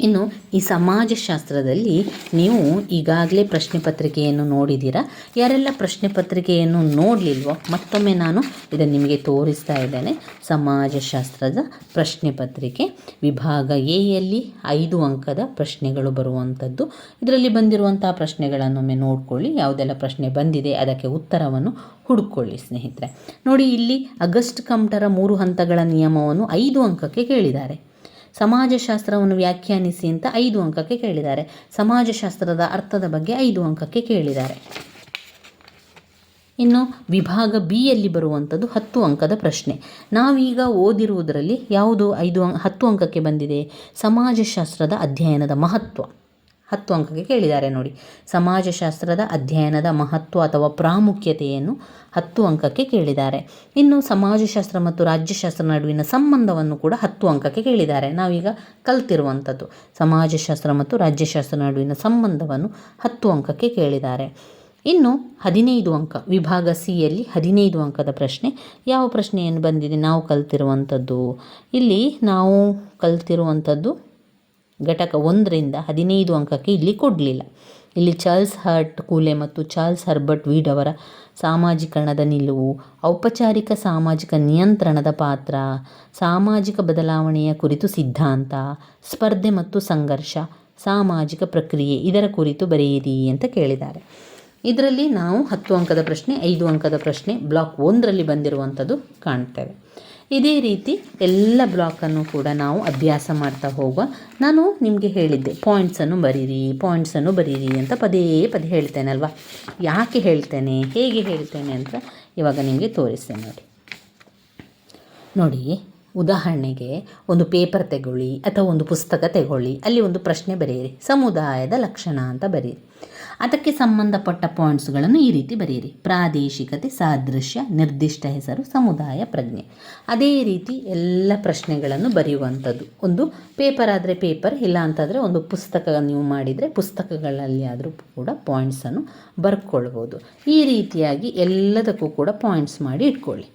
ಇನ್ನು ಈ ಸಮಾಜಶಾಸ್ತ್ರದಲ್ಲಿ ನೀವು ಈಗಾಗಲೇ ಪ್ರಶ್ನೆ ಪತ್ರಿಕೆಯನ್ನು ನೋಡಿದ್ದೀರಾ? ಯಾರೆಲ್ಲ ಪ್ರಶ್ನೆ ಪತ್ರಿಕೆಯನ್ನು ನೋಡಲಿಲ್ವೋ ಮತ್ತೊಮ್ಮೆ ನಾನು ಇದನ್ನು ನಿಮಗೆ ತೋರಿಸ್ತಾ ಇದ್ದೇನೆ. ಸಮಾಜಶಾಸ್ತ್ರದ ಪ್ರಶ್ನೆ ಪತ್ರಿಕೆ, ವಿಭಾಗ ಎಯಲ್ಲಿ ಐದು ಅಂಕದ ಪ್ರಶ್ನೆಗಳು ಬರುವಂಥದ್ದು. ಇದರಲ್ಲಿ ಬಂದಿರುವಂತಹ ಪ್ರಶ್ನೆಗಳನ್ನೊಮ್ಮೆ ನೋಡ್ಕೊಳ್ಳಿ. ಯಾವುದೆಲ್ಲ ಪ್ರಶ್ನೆ ಬಂದಿದೆ, ಅದಕ್ಕೆ ಉತ್ತರವನ್ನು ಹುಡುಕೊಳ್ಳಿ ಸ್ನೇಹಿತರೆ. ನೋಡಿ, ಇಲ್ಲಿ ಅಗಸ್ಟ್ ಕಂಟರ ಮೂರು ಹಂತಗಳ ನಿಯಮವನ್ನು ಐದು ಅಂಕಕ್ಕೆ ಕೇಳಿದ್ದಾರೆ. ಸಮಾಜಶಾಸ್ತ್ರವನ್ನು ವ್ಯಾಖ್ಯಾನಿಸಿ ಅಂತ ಐದು ಅಂಕಕ್ಕೆ ಕೇಳಿದ್ದಾರೆ. ಸಮಾಜಶಾಸ್ತ್ರದ ಅರ್ಥದ ಬಗ್ಗೆ ಐದು ಅಂಕಕ್ಕೆ ಕೇಳಿದ್ದಾರೆ. ಇನ್ನು ವಿಭಾಗ ಬಿಯಲ್ಲಿ ಬರುವಂಥದ್ದು ಹತ್ತು ಅಂಕದ ಪ್ರಶ್ನೆ. ನಾವೀಗ ಓದಿರುವುದರಲ್ಲಿ ಯಾವುದು ಐದು ಹತ್ತು ಅಂಕಕ್ಕೆ ಬಂದಿದೆ? ಸಮಾಜಶಾಸ್ತ್ರದ ಅಧ್ಯಯನದ ಮಹತ್ವ. ಹತ್ತು ಅಂಕಕ್ಕೆ ಕೇಳಿದ್ದಾರೆ ನೋಡಿ. ಸಮಾಜಶಾಸ್ತ್ರದ ಅಧ್ಯಯನದ ಮಹತ್ವ ಅಥವಾ ಪ್ರಾಮುಖ್ಯತೆಯನ್ನು ಹತ್ತು ಅಂಕಕ್ಕೆ ಕೇಳಿದ್ದಾರೆ. ಇನ್ನು ಸಮಾಜಶಾಸ್ತ್ರ ಮತ್ತು ರಾಜ್ಯಶಾಸ್ತ್ರ ನಡುವಿನ ಸಂಬಂಧವನ್ನು ಕೂಡ ಹತ್ತು ಅಂಕಕ್ಕೆ ಕೇಳಿದ್ದಾರೆ. ನಾವೀಗ ಕಲ್ತಿರುವಂಥದ್ದು ಸಮಾಜಶಾಸ್ತ್ರ ಮತ್ತು ರಾಜ್ಯಶಾಸ್ತ್ರ ನಡುವಿನ ಸಂಬಂಧವನ್ನು ಹತ್ತು ಅಂಕಕ್ಕೆ ಕೇಳಿದ್ದಾರೆ. ಇನ್ನು ಹದಿನೈದು ಅಂಕ, ವಿಭಾಗ ಸಿಯಲ್ಲಿ ಹದಿನೈದು ಅಂಕದ ಪ್ರಶ್ನೆ. ಯಾವ ಪ್ರಶ್ನೆಯನ್ನು ಬಂದಿದೆ? ನಾವು ಕಲ್ತಿರುವಂಥದ್ದು. ಇಲ್ಲಿ ನಾವು ಕಲ್ತಿರುವಂಥದ್ದು ಘಟಕ ಒಂದರಿಂದ ಹದಿನೈದು ಅಂಕಕ್ಕೆ ಇಲ್ಲಿ ಕೊಡಲಿಲ್ಲ. ಇಲ್ಲಿ ಚಾರ್ಲ್ಸ್ ಹರ್ಟ್ ಕೂಲೆ ಮತ್ತು ಚಾರ್ಲ್ಸ್ ಹರ್ಬರ್ಟ್ ವೀಡ್ ಅವರ ಸಾಮಾಜೀಕರಣದ ನಿಲುವು, ಔಪಚಾರಿಕ ಸಾಮಾಜಿಕ ನಿಯಂತ್ರಣದ ಪಾತ್ರ, ಸಾಮಾಜಿಕ ಬದಲಾವಣೆಯ ಕುರಿತು ಸಿದ್ಧಾಂತ, ಸ್ಪರ್ಧೆ ಮತ್ತು ಸಂಘರ್ಷ, ಸಾಮಾಜಿಕ ಪ್ರಕ್ರಿಯೆ ಇದರ ಕುರಿತು ಬರೆಯಿರಿ ಅಂತ ಕೇಳಿದ್ದಾರೆ. ಇದರಲ್ಲಿ ನಾವು ಹತ್ತು ಅಂಕದ ಪ್ರಶ್ನೆ, ಐದು ಅಂಕದ ಪ್ರಶ್ನೆ, ಬ್ಲಾಕ್ ಒಂದರಲ್ಲಿ ಬಂದಿರುವಂಥದ್ದು ಕಾಣ್ತೇವೆ. ಇದೇ ರೀತಿ ಎಲ್ಲ ಬ್ಲಾಕನ್ನು ಕೂಡ ನಾವು ಅಭ್ಯಾಸ ಮಾಡ್ತಾ ಹೋಗುವ. ನಾನು ನಿಮಗೆ ಹೇಳಿದ್ದೆ ಪಾಯಿಂಟ್ಸನ್ನು ಬರೀರಿ ಪಾಯಿಂಟ್ಸನ್ನು ಬರೀರಿ ಅಂತ ಪದೇ ಪದೇ ಹೇಳ್ತೇನೆ ಅಲ್ವಾ ಯಾಕೆ ಹೇಳ್ತೇನೆ, ಹೇಗೆ ಹೇಳ್ತೇನೆ ಅಂತ ಇವಾಗ ನಿಮಗೆ ತೋರಿಸ್ತೇನೆ ನೋಡಿ. ನೋಡಿ, ಉದಾಹರಣೆಗೆ ಒಂದು ಪೇಪರ್ ತಗೊಳ್ಳಿ ಅಥವಾ ಒಂದು ಪುಸ್ತಕ ತಗೊಳ್ಳಿ, ಅಲ್ಲಿ ಒಂದು ಪ್ರಶ್ನೆ ಬರೆಯಿರಿ. ಸಮುದಾಯದ ಲಕ್ಷಣ ಅಂತ ಬರೀರಿ ಅದಕ್ಕೆ ಸಂಬಂಧಪಟ್ಟ ಪಾಯಿಂಟ್ಸ್ಗಳನ್ನು ಈ ರೀತಿ ಬರೆಯಿರಿ. ಪ್ರಾದೇಶಿಕತೆ, ಸಾದೃಶ್ಯ, ನಿರ್ದಿಷ್ಟ ಹೆಸರು, ಸಮುದಾಯ, ಪ್ರಜ್ಞೆ. ಅದೇ ರೀತಿ ಎಲ್ಲ ಪ್ರಶ್ನೆಗಳನ್ನು ಬರೆಯುವಂಥದ್ದು. ಒಂದು ಪೇಪರ್ ಆದರೆ ಪೇಪರ್ ಇಲ್ಲ ಅಂತಂದರೆ ಒಂದು ಪುಸ್ತಕ ನೀವು ಮಾಡಿದರೆ ಪುಸ್ತಕಗಳಲ್ಲಿ ಆದರೂ ಕೂಡ ಪಾಯಿಂಟ್ಸನ್ನು ಬರ್ಕೊಳ್ಬೋದು. ಈ ರೀತಿಯಾಗಿ ಎಲ್ಲದಕ್ಕೂ ಕೂಡ ಪಾಯಿಂಟ್ಸ್ ಮಾಡಿ ಇಟ್ಕೊಳ್ಳಿ.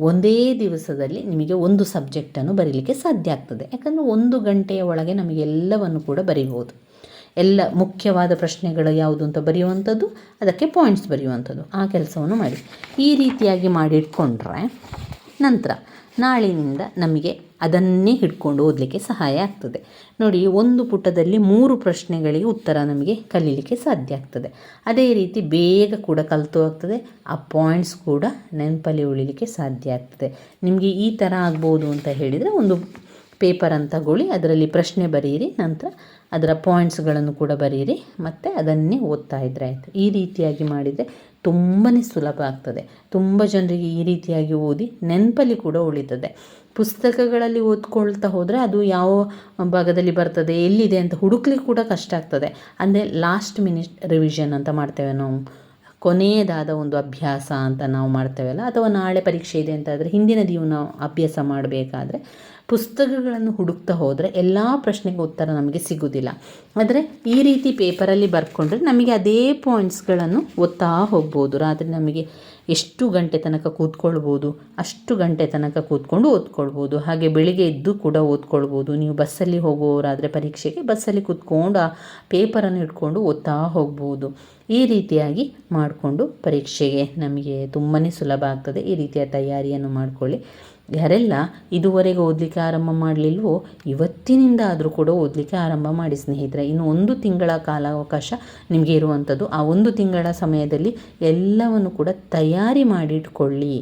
ಒಂದೇ ದಿವಸದಲ್ಲಿ ನಿಮಗೆ ಒಂದು ಸಬ್ಜೆಕ್ಟನ್ನು ಬರೀಲಿಕ್ಕೆ ಸಾಧ್ಯ ಆಗ್ತದೆ. ಯಾಕಂದರೆ ಒಂದು ಗಂಟೆಯ ಒಳಗೆ ನಮಗೆ ಎಲ್ಲವನ್ನು ಕೂಡ ಬರೀಬೋದು ಎಲ್ಲ ಮುಖ್ಯವಾದ ಪ್ರಶ್ನೆಗಳು ಯಾವುದು ಅಂತ ಬರೆಯುವಂಥದ್ದು, ಅದಕ್ಕೆ ಪಾಯಿಂಟ್ಸ್ ಬರೆಯುವಂಥದ್ದು, ಆ ಕೆಲಸವನ್ನು ಮಾಡಿ. ಈ ರೀತಿಯಾಗಿ ಮಾಡಿ ಇಟ್ಕೊಂಡ್ರೆ ನಂತರ ನಾಳಿನಿಂದ ನಮಗೆ ಅದನ್ನೇ ಹಿಡ್ಕೊಂಡು ಓದಲಿಕ್ಕೆ ಸಹಾಯ ಆಗ್ತದೆ. ನೋಡಿ, ಒಂದು ಪುಟದಲ್ಲಿ ಮೂರು ಪ್ರಶ್ನೆಗಳಿಗೆ ಉತ್ತರ ನಮಗೆ ಕಲೀಲಿಕ್ಕೆ ಸಾಧ್ಯ ಆಗ್ತದೆ. ಅದೇ ರೀತಿ ಬೇಗ ಕೂಡ ಕಲಿತು ಆಗ್ತದೆ ಆ ಪಾಯಿಂಟ್ಸ್ ಕೂಡ ನೆನಪಲ್ಲಿ ಉಳಿಲಿಕ್ಕೆ ಸಾಧ್ಯ ಆಗ್ತದೆ. ನಿಮಗೆ ಈ ಥರ ಆಗ್ಬೋದು ಅಂತ ಹೇಳಿದರೆ ಒಂದು ಪೇಪರ್ ಅಂತ ತಗೊಳ್ಳಿ, ಅದರಲ್ಲಿ ಪ್ರಶ್ನೆ ಬರೆಯಿರಿ, ನಂತರ ಅದರ ಪಾಯಿಂಟ್ಸ್ಗಳನ್ನು ಕೂಡ ಬರೀರಿ ಮತ್ತು ಅದನ್ನೇ ಓದ್ತಾ ಇದ್ದರೆ ಆಯಿತು. ಈ ರೀತಿಯಾಗಿ ಮಾಡಿದರೆ ತುಂಬಾ ಸುಲಭ ಆಗ್ತದೆ. ತುಂಬ ಜನರಿಗೆ ಈ ರೀತಿಯಾಗಿ ಓದಿ ನೆನಪಲ್ಲಿ ಕೂಡ ಉಳಿತದೆ. ಪುಸ್ತಕಗಳಲ್ಲಿ ಓದ್ಕೊಳ್ತಾ ಹೋದರೆ ಅದು ಯಾವ ಭಾಗದಲ್ಲಿ ಬರ್ತದೆ, ಎಲ್ಲಿದೆ ಅಂತ ಹುಡುಕ್ಲಿಕ್ಕೆ ಕೂಡ ಕಷ್ಟ ಆಗ್ತದೆ. ಅಂದರೆ ಲಾಸ್ಟ್ ಮಿನಿಟ್ ರಿವಿಷನ್ ಅಂತ ಮಾಡ್ತೇವೆ ನಾವು. ಕೊನೆಯದಾದ ಒಂದು ಅಭ್ಯಾಸ ಅಂತ ನಾವು ಮಾಡ್ತೇವಲ್ಲ, ಅಥವಾ ನಾಳೆ ಪರೀಕ್ಷೆ ಇದೆ ಅಂತಾದರೆ ಹಿಂದಿನ ದಿನ ಅಭ್ಯಾಸ ಮಾಡಬೇಕಾದ್ರೆ ಪುಸ್ತಕಗಳನ್ನು ಹುಡುಕ್ತಾ ಹೋದರೆ ಎಲ್ಲ ಪ್ರಶ್ನೆಗೆ ಉತ್ತರ ನಮಗೆ ಸಿಗೋದಿಲ್ಲ. ಆದರೆ ಈ ರೀತಿ ಪೇಪರಲ್ಲಿ ಬರ್ಕೊಂಡ್ರೆ ನಮಗೆ ಅದೇ ಪಾಯಿಂಟ್ಸ್ಗಳನ್ನು ಓದ್ತಾ ಹೋಗ್ಬೋದು. ರಾತ್ರಿ ನಮಗೆ ಎಷ್ಟು ಗಂಟೆ ತನಕ ಕೂತ್ಕೊಳ್ಬೋದು, ಅಷ್ಟು ಗಂಟೆ ತನಕ ಕೂತ್ಕೊಂಡು ಓದ್ಕೊಳ್ಬೋದು, ಹಾಗೆ ಬೆಳಿಗ್ಗೆ ಎದ್ದು ಕೂಡ ಓದ್ಕೊಳ್ಬೋದು. ನೀವು ಬಸ್ಸಲ್ಲಿ ಹೋಗುವವರಾದರೆ ಪರೀಕ್ಷೆಗೆ ಬಸ್ಸಲ್ಲಿ ಕೂತ್ಕೊಂಡು ಆ ಪೇಪರನ್ನು ಇಟ್ಕೊಂಡು ಓದ್ತಾ ಹೋಗ್ಬೋದು. ಈ ರೀತಿಯಾಗಿ ಮಾಡಿಕೊಂಡು ಪರೀಕ್ಷೆಗೆ ನಮಗೆ ತುಂಬಾ ಸುಲಭ ಆಗ್ತದೆ. ಈ ರೀತಿಯ ತಯಾರಿಯನ್ನು ಮಾಡಿಕೊಳ್ಳಿ. ಯಾರೆಲ್ಲ ಇದುವರೆಗೆ ಓದಲಿಕ್ಕೆ ಆರಂಭ ಮಾಡಲಿಲ್ವೋ, ಇವತ್ತಿನಿಂದ ಆದರೂ ಕೂಡ ಓದಲಿಕ್ಕೆ ಆರಂಭ ಮಾಡಿ ಸ್ನೇಹಿತರೆ. ಇನ್ನು ಒಂದು ತಿಂಗಳ ಕಾಲಾವಕಾಶ ನಿಮಗೆ ಇರುವಂಥದ್ದು. ಆ ಒಂದು ತಿಂಗಳ ಸಮಯದಲ್ಲಿ ಎಲ್ಲವನ್ನು ಕೂಡ ತಯಾರಿ ಮಾಡಿ ಇಟ್ಕೊಳ್ಳಿ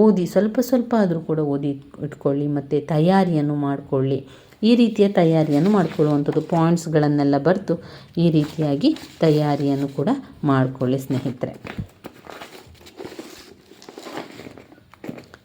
ಓದಿ, ಸ್ವಲ್ಪ ಸ್ವಲ್ಪ ಆದರೂ ಕೂಡ ಓದಿ ಇಟ್ಕೊಳ್ಳಿ, ಮತ್ತು ತಯಾರಿಯನ್ನು ಮಾಡಿಕೊಳ್ಳಿ. ಈ ರೀತಿಯ ತಯಾರಿಯನ್ನು ಮಾಡಿಕೊಳ್ಳುವಂಥದ್ದು. ಪಾಯಿಂಟ್ಸ್ಗಳನ್ನೆಲ್ಲ ಬರೆದು ಈ ರೀತಿಯಾಗಿ ತಯಾರಿಯನ್ನು ಕೂಡ ಮಾಡಿಕೊಳ್ಳಿ ಸ್ನೇಹಿತರೆ.